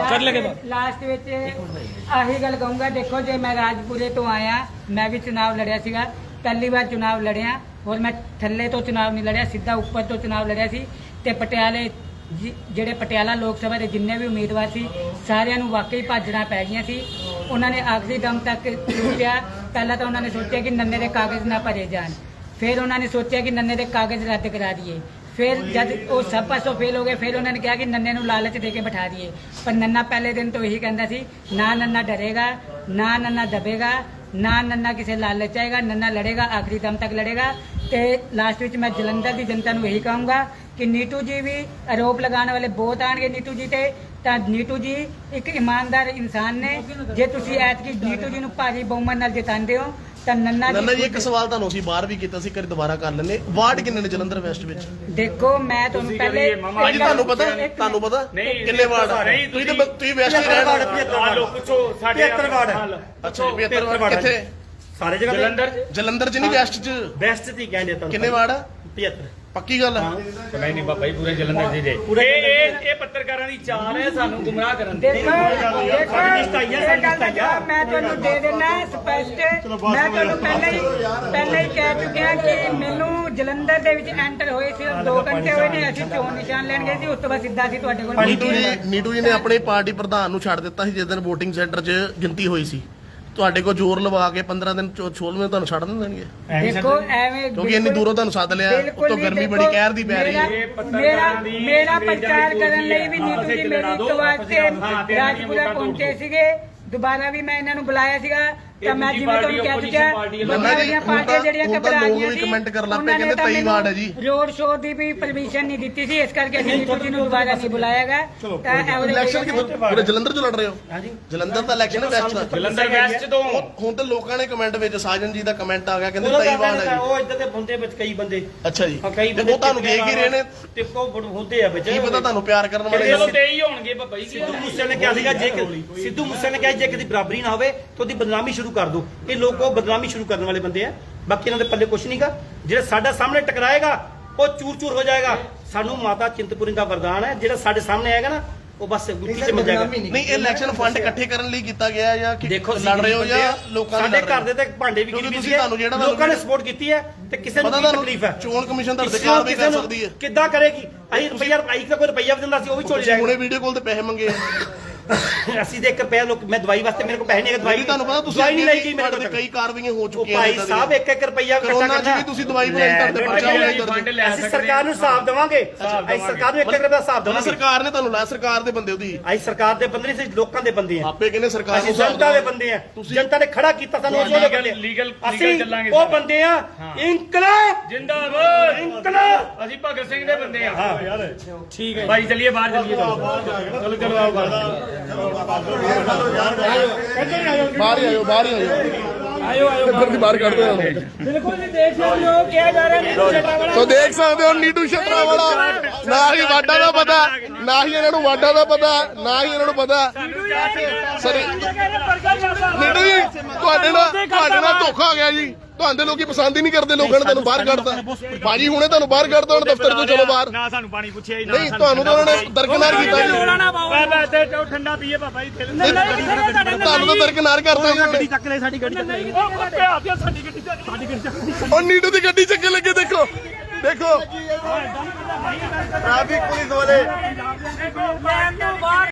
ਕਰ ਲਗੇ ਲਾਸਟ ਵਿੱਚ ਆਹੀ ਗੱਲ ਕਹੂੰਗਾ ਦੇਖੋ ਜੇ ਮੈਂ ਰਾਜਪੁਰੇ ਤੋਂ ਆਇਆ ਮੈਂ ਵੀ ਚੁਣਾਵ ਲੜਿਆ ਸੀਗਾ। ਪਹਿਲੀ ਵਾਰ ਚੁਣਾਵ ਲੜਿਆ, ਹੋਰ ਮੈਂ ਥੱਲੇ ਤੋਂ ਚੁਣਾਵ ਨਹੀਂ ਲੜਿਆ, ਸਿੱਧਾ ਉੱਪਰ ਤੋਂ ਚੁਣਾਵ ਲੜਿਆ ਸੀ ਤੇ ਪਟਿਆਲੇ ਜਿ- ਜਿਹੜੇ ਪਟਿਆਲਾ ਲੋਕ ਸਭਾ ਦੇ ਜਿੰਨੇ ਵੀ ਉਮੀਦਵਾਰ ਸੀ, ਸਾਰਿਆਂ ਨੂੰ ਵਾਕਈ ਭਾਜਣਾ ਪੈ ਗਈਆਂ ਸੀ। ਉਹਨਾਂ ਨੇ ਆਖਰੀ ਦਮ ਤੱਕ ਸੋਚਿਆ, ਪਹਿਲਾਂ ਤਾਂ ਉਹਨਾਂ ਨੇ ਸੋਚਿਆ ਕਿ ਨੰਨੇ ਦੇ ਕਾਗਜ਼ ਨਾ ਭਰੇ ਜਾਣ। ਫਿਰ ਉਹਨਾਂ ਨੇ ਸੋਚਿਆ ਕਿ ਨੰਨੇ ਦੇ ਕਾਗਜ਼ ਰੱਦ ਕਰਾ ਦਈਏ। ਫਿਰ ਜਦ ਉਹ ਸਭ ਪਾਸੋਂ ਫੇਲ ਹੋ ਗਏ, ਫਿਰ ਉਹਨਾਂ ਨੇ ਕਿਹਾ ਕਿ ਨੰਨੇ ਨੂੰ ਲਾਲਚ ਦੇ ਕੇ ਬਿਠਾ ਦਈਏ। ਪਰ ਨੰਨਾ ਪਹਿਲੇ ਦਿਨ ਤੋਂ ਇਹੀ ਕਹਿੰਦਾ ਸੀ, ਨਾ ਨੰਨਾ ਡਰੇਗਾ, ਨਾ ਨੰਨਾ ਦਬੇਗਾ ਨਾ ਨੰਨਾ ਕਿਸੇ ਲਾਲਚ ਆਏਗਾ ਨੰਨਾ ਲੜੇਗਾ, ਆਖਰੀ ਦਮ ਤੱਕ ਲੜੇਗਾ। ਤੇ ਲਾਸਟ ਵਿੱਚ ਮੈਂ ਜਲੰਧਰ ਦੀ ਜਨਤਾ ਨੂੰ ਇਹੀ ਕਹੂੰਗਾ ਕਿ ਨੀਟੂ ਜੀ ਵੀ ਆਰੋਪ ਲਗਾਉਣ ਵਾਲੇ ਬਹੁਤ ਆਣਗੇ ਨੀਟੂ ਜੀ ਤੇ। ਤਾਂ ਨੀਟੂ ਜੀ, ਇੱਕ ਇਮਾਨਦਾਰ ਇਨਸਾਨ ਨੇ। ਜੇ ਤੁਸੀਂ ਐਤਕੀ ਨੀਟੂ ਜੀ ਨੂੰ ਭਾਰੀ ਬਹੁਮਤ ਨਾਲ ਜਿਤਾਉਂਦੇ ਹੋ ਤਾਂ ਨੰਨਾ ਨੰਨਾ ਜੀ ਇੱਕ ਸਵਾਲ ਤੁਹਾਨੂੰ ਅਸੀਂ ਬਾਹਰ ਵੀ ਕੀਤਾ ਸੀ ਕਰੀ ਦੁਬਾਰਾ ਕਰ ਲੈਂਦੇ ਵਾਰਡ ਕਿੰਨੇ ਨੇ ਜਲੰਧਰ ਵੈਸਟ ਵਿੱਚ? ਦੇਖੋ ਮੈਂ ਤੁਹਾਨੂੰ ਪਹਿਲੇ ਭਾਜੀ ਤੁਹਾਨੂੰ ਪਤਾ? ਤੁਹਾਨੂੰ ਪਤਾ? ਕਿੰਨੇ ਵਾਰਡ ਤੁਸੀਂ ਤਾਂ ਤੁਸੀਂ ਵੈਸਟ ਹੀ ਰਹਿਣਾ ਆ ਲੋ ਪੁੱਛੋ ਸਾਡੇ 73 ਵਾਰਡ। ਅੱਛਾ 75 ਵਾਰਡ ਕਿੱਥੇ? ਸਾਰੇ ਜਗ੍ਹਾ ਜਲੰਧਰ ਜਲੰਧਰ ਚ ਨਹੀਂ ਵੈਸਟ ਚ? ਬੈਸਟ ਦੀ ਕਹਿੰਦੇ ਤੁਹਾਨੂੰ ਕਿੰਨੇ ਵਾਰਡ ਆ? 75 ਪੱਕੀ ਗੱਲ ਆ ਨਹੀਂ ਨਹੀਂ ਬਾਬਾ ਜੀ ਪੂਰੇ ਜਲੰਧਰ ਦੇ ਦੇ ਇਹ ਇਹ ਇਹ ਪੱਤਰਕਾਰਾਂ ਦੀ ਚਾਲ ਹੈ ਸਾਨੂੰ ਗੁੰਮਰਾਹ ਕਰਨ ਦੀ। ਦੇਖੋ ਦੇਖੋ ਇਹ ਗੱਲ। ਮੈਂ ਤੁਹਾਨੂੰ ਦੇ ਦੇਣਾ ਸਪਸ਼ਟ ਮੈਂ ਤੁਹਾਨੂੰ ਪਹਿਲਾਂ ਹੀ ਪਹਿਲਾਂ ਹੀ ਕਹਿ ਚੁੱਕਿਆ ਕਿ ਮੈਨੂੰ ਜਲੰਧਰ ਦੇ ਵਿੱਚ ਐਂਟਰ ਹੋਏ ਸੀ 2 ਘੰਟੇ ਹੋਏ ਨੇ ਅਸੀਂ ਚੋਣ ਨਿਸ਼ਾਨ ਲੈਣ ਗਏ ਸੀ ਉਸ ਤੋਂ ਬਾਅਦ ਸਿੱਧਾ ਸੀ ਤੁਹਾਡੇ ਕੋਲ ਨੀਟੂ ਜੀ ਨੀਟੂ ਜੀ ਨੇ ਆਪਣੇ ਪਾਰਟੀ ਪ੍ਰਧਾਨ ਨੂੰ ਛੱਡ ਦਿੱਤਾ ਸੀ ਜਿਸ ਦਿਨ VOTING ਸੈਂਟਰ 'ਚ ਗਿਣਤੀ ਹੋਈ ਸੀ। ਤੁਹਾਡੇ ਕੋਲ ਜ਼ੋਰ ਲਵਾ ਕੇ 15 ਦਿਨ 16ਵੇਂ ਤੁਹਾਨੂੰ ਛੱਡ ਦਿੰਦੇ ਦੇਖੋ ਐਵੇਂ ਕਿਉਂਕਿ ਇੰਨੀ ਦੂਰੋਂ ਤੁਹਾਨੂੰ ਸੱਦ ਲਿਆ ਬਿਲਕੁਲ ਉੱਤੋਂ ਨਹੀਂ, ਗਰਮੀ ਦੇਖੋ, ਬੜੀ ਕਹਿਰ ਦੀ ਪੈ ਰਹੀ ਹੈ। ਮੇਰਾ- ਮੇਰਾ ਪ੍ਰਚਾਰ ਕਰਨ ਲਈ ਵੀ। ਨੀਤੂ ਜੀ ਮੇਰੀ ਇੱਕ ਵਾਰ ਤੇ ਰਾਜਪੁਰਾ ਪਹੁੰਚੇ ਸੀਗੇ ਦੁਬਾਰਾ ਵੀ ਮੈਂ ਇਹਨਾਂ ਨੂੰ ਬੁਲਾਇਆ ਸੀਗਾ। ਤਾਂ ਮੈਂ ਜਿਵੇਂ ਤੁਹਾਨੂੰ ਕਹਿ ਚੁੱਕਿਆ ਜੀ, ਹੁਣ ਪਾਰਟੀਆਂ ਤਾਂ- ਜਿਹੜੀਆਂ ਹੁਣ ਤਾਂ ਘਬਰਾ ਲੋਕ ਗਈਆਂ ਵੀ ਸੀ comment ਕਰਨ ਲੱਗ ਪਏ, ਕਹਿੰਦੇ ਤਾਂ 23 ਵਾਰਡ ਹੈ ਜੀ। ਰੋਡ ਸ਼ੋਅ ਦੀ ਵੀ ਪਰਮਿਸ਼ਨ ਨਹੀਂ ਦਿੱਤੀ ਸੀ ਇਸ ਕਰਕੇ ਅਸੀਂ ਨੀਤੂ ਜੀ ਨੂੰ ਦੁਬਾਰਾ ਨਹੀਂ ਬੁਲਾਇਆਗਾ ਤਾਂ ਐਵਰੇਜ ਇਲੈਕਸ਼ਨ ਕਿੱਥੇ ਪੂਰੇ ਜਲੰਧਰ 'ਚ ਲੜ ਰਹੇ ਹੋ? ਹਾਂਜੀ। ਜਲੰਧਰ ਦਾ ਇਲੈਕਸ਼ਨ ਹੈ ਵੈਸਟ ਦਾ ਜਲੰਧਰ ਵੈਸਟ ਤੋਂ। ਹੁਣ ਤਾਂ ਲੋਕਾਂ ਨੇ ਕਮੈਂਟ ਵਿੱਚ ਸਾਜਨ ਜੀ ਦਾ ਕਮੈਂਟ ਆ ਗਿਆ ਕਹਿੰਦੇ 23 ਵਾਰਡ ਹੈ ਉਹ ਇੱਧਰ ਦੇ ਬੰਦੇ ਵਿੱਚ ਕਈ ਬੰਦੇ। ਜੀ ਅੱਛਾ ਜੀ। ਕਈ ਤੇ ਬੰਦੇ ਉਹ ਤੁਹਾਨੂੰ ਦੇਖ ਹੀ ਰਹੇ ਨੇ। ਤੇ ਉਹ ਹੁੰਦੇ ਆ ਵਿੱਚ। ਕੀ ਪਤਾ ਤੁਹਾਨੂੰ ਪਿਆਰ ਕਰਨ ਵਾਲੇ ਚਲੋ ਤੇ ਹੀ ਹੋਣਗੇ ਬਾਬਾ ਜੀ। ਸਿੱਧੂ ਮੂਸੇ ਨੇ ਕਿਹਾ ਸੀਗਾ ਜੇ ਕਿ- ਸਿੱਧੂ ਮੂਸੇ ਨੇ ਕਿਹਾ ਜੇ ਕਿਤੇ ਬਰਾਬਰੀ ਨਾ ਹੋਵੇ ਤਾਂ ਉਹਦੀ ਬਦਨਾਮੀ ਸ਼ੁਰੂ ਕਰ ਦਿਓ ਇਹ ਲੋਕ ਉਹ ਬਦਨਾਮੀ ਸ਼ੁਰੂ ਕਰਨ ਵਾਲੇ ਬੰਦੇ ਆ। ਬਾਕੀ ਇਹਨਾਂ ਦੇ ਪੱਲੇ ਕੁਝ ਨਹੀਂਗਾ ਜਿਹੜਾ ਸਾਡਾ ਸਾਹਮਣੇ ਟਕਰਾਏਗਾ ਉਹ ਚੂਰ ਚੂਰ ਹੋ ਜਾਏਗਾ। ਸਾਨੂੰ ਮਾਤਾ ਚਿੰਤਪੁਰੀ ਦਾ ਵਰਦਾਨ ਹੈ। ਜਿਹੜਾ ਸਾਡੇ ਸਾਹਮਣੇ ਆਏਗਾ ਨਾ ਉਹ ਬਸ ਗੁੱਟੀ 'ਚ ਮਿਲ ਜਾਏਗਾ ਨਹੀਂ ਇਹ ਇਲੈਕਸ਼ਨ ਫੰਡ ਇਕੱਠੇ ਕਰਨ ਲਈ ਕੀਤਾ ਗਿਆ ਹੈ ਜਾਂ ਕਿ ਲੜ ਰਹੇ ਹੋ ਜਾਂ ਲੋਕਾਂ ਦੇ ਸਾਡੇ ਘਰ ਦੇ ਤੇ ਭਾਂਡੇ ਵੀ ਗਿਰੀ ਜਿਹੜਾ ਲੋਕਾਂ ਨੇ ਸਪੋਰਟ ਕੀਤੀ ਹੈ ਤੇ ਕਿਸੇ ਨੂੰ ਤਕਲੀਫ ਹੈ? ਚੋਣ ਕਮਿਸ਼ਨ ਤੁਹਾਡੇ ਤੇ ਕਾਰਵਾਈ ਕਰ ਸਕਦੀ ਹੈ। ਕਿੱਦਾਂ ਕਰੇਗੀ? ਅਸੀਂ ਰੁਪਈਆ ਤਾਂ ਕੋਈ ਰੁਪਈਆ ਵੀ ਦਿੰਦਾ ਸੀ ਉਹ ਵੀ ਚੋਰੀ ਜਾਏਗਾ ਵੀਡੀਓ ਕਾਲ ਤੇ ਪੈਸੇ ਮੰਗੇ ਆ। ਅਸੀਂ ਤੇ 1 ਰੁਪਿਆ ਲੋਕ ਮੈਂ ਦਵਾਈ ਵਾਸਤੇ ਮੇਰੇ ਕੋਲ ਪੈਸੇ ਨਹੀਂ ਹੈਗੇ ਦਵਾਈ ਤੁਹਾਨੂੰ ਪਤਾ ਤੁਸੀਂ ਦਵਾਈ ਨਹੀਂ ਲਈ ਗਈ ਮੇਰੇ ਕੋਲ ਕਈ ਕਾਰਵਾਈਆਂ ਹੋ ਚੁੱਕੀਆਂ ਭਾਈ ਸਾਹਿਬ ਦੀਆਂ। 1 ਰੁਪਈਆ ਇਕੱਠਾ ਕਰੋਨਾ ਵੀ ਤੁਸੀਂ ਦਵਾਈ ਤੁਹਾਡੇ ਤੇ ਦੀ। ਲੈ ਅਸੀਂ ਸਕਦੇ ਸਰਕਾਰ ਨੂੰ ਹਿਸਾਬ ਦੇਵਾਂਗੇ ਅਸੀਂ ਸਰਕਾਰ ਨੂੰ 1 ਰੁਪਿਆ ਦਾ ਹਿਸਾਬ ਦੇਵਾਂਗੇ ਸਰਕਾਰ ਨੇ ਤੁਹਾਨੂੰ ਲਾਇਆ ਸਰਕਾਰ ਦੇ ਬੰਦੇ ਉਹਦੀ ਅਸੀਂ ਸਰਕਾਰ ਦੇ ਬੰਦੇ ਨਹੀਂ ਅਸੀਂ ਲੋਕਾਂ ਦੇ ਬੰਦੇ ਆ ਆਪੇ ਕਹਿੰਦੇ ਸਰਕਾਰ ਅਸੀਂ ਨੂੰ ਜਨਤਾ ਦੇ। ਬੰਦੇ ਆ ਤੁਸੀਂ- ਜਨਤਾ ਨੇ ਖੜਾ ਕੀਤਾ ਸਾਨੂੰ ਉਸ ਵੇਲੇ ਅਸੀਂ ਚੱਲਾਂਗੇ ਉਹ। ਬੰਦੇ ਆ ਇਨਕਲਾਬ ਜਿੰਦਾਬਾਦ ਇਨਕਲਾਬ ਅਸੀਂ ਭਗਤ ਸਿੰਘ ਦੇ ਬੰਦੇ ਆ ਹਾਂ ਠੀਕ ਹੈ ਭਾਈ ਚਲਿਏ ਬਾਹਰ ਚਲਿਏ ਚਲੋ ਚਲੋ ਆਓ ਬਾਹਰ ਹੀ ਆਇਓ ਬਾਹਰ ਹੀ ਆਇਓ। ਆਇਓ ਆਇਓ ਫਿਰ ਦੀ ਬਾਹਰ ਕੱਢਦੇ ਹਾਂ ਬਿਲਕੁਲ ਜੀ ਦੇਖ ਸਕਦੇ ਹੋ ਕਿਹਾ ਜਾ ਰਿਹਾ ਨੀਤੂ ਸ਼ਟਰਾ ਵਾਲਾ। ਸੋ ਦੇਖ ਸਕਦੇ ਹੋ ਨੀਟੂ ਛਤਰਾ ਵਾਲਾ। ਨਾ ਹੀ ਵਾਡਾ ਦਾ ਪਤਾ ਨਾ ਹੀ ਇਹਨਾਂ ਨੂੰ ਵਾਡਾ ਦਾ ਪਤਾ ਨਾ ਹੀ ਇਹਨਾਂ ਨੂੰ ਪਤਾ। ਸਰ ਨੀਟੂ ਜੀ ਤੁਹਾਡੇ ਨਾਲ ਤੁਹਾਡੇ ਨਾਲ ਧੋਖਾ ਹੋ ਗਿਆ ਜੀ। ਤੁਹਾਡੇ ਲੋਕੀ ਪਸੰਦ ਹੀ ਨਹੀਂ ਕਰਦੇ ਲੋਕਾਂ ਨੇ ਤੁਹਾਨੂੰ ਬਾਹਰ ਕੱਢਤਾ ਭਾਜੀ ਹੁਣੇ ਤੁਹਾਨੂੰ ਬਾਹਰ ਕੱਢਤਾ ਹੁਣ ਦਫ਼ਤਰ ਤੋਂ ਚਲੋ ਬਾਹਰ। ਨਾ ਸਾਨੂੰ ਪਾਣੀ ਪੁੱਛਿਆ ਹੀ ਨਹੀਂ ਤੁਹਾਨੂੰ ਤਾਂ ਉਹਨਾਂ ਨੇ ਦਰਕਨਾਰ ਕੀਤਾ ਜੀ। ਬਾਬਾ ਤੇ ਠੰਡਾ ਪੀਏ ਬਾਬਾ ਜੀ ਤੁਹਾਨੂੰ ਤਾਂ ਦਰਕਨਾਰ ਕਰਤਾ ਉਹਨੇ। ਚੱਕ ਲੈ ਸਾਡੀ ਗੱਡੀ ਉਹ ਪਿਆ ਪਿਆ ਸਾਡੀ ਗੱਡੀ ਚੱਕ ਸਾਡੀ ਗੱਡੀ ਚੱਕ ਉਹ ਨੀਟੂ ਦੀ ਗੱਡੀ ਚੱਕੇ ਲੱਗੇ ਦੇਖੋ ਦੇਖੋ। ਟ੍ਰੈਫਿਕ ਪੁਲਿਸ ਵਾਲੇ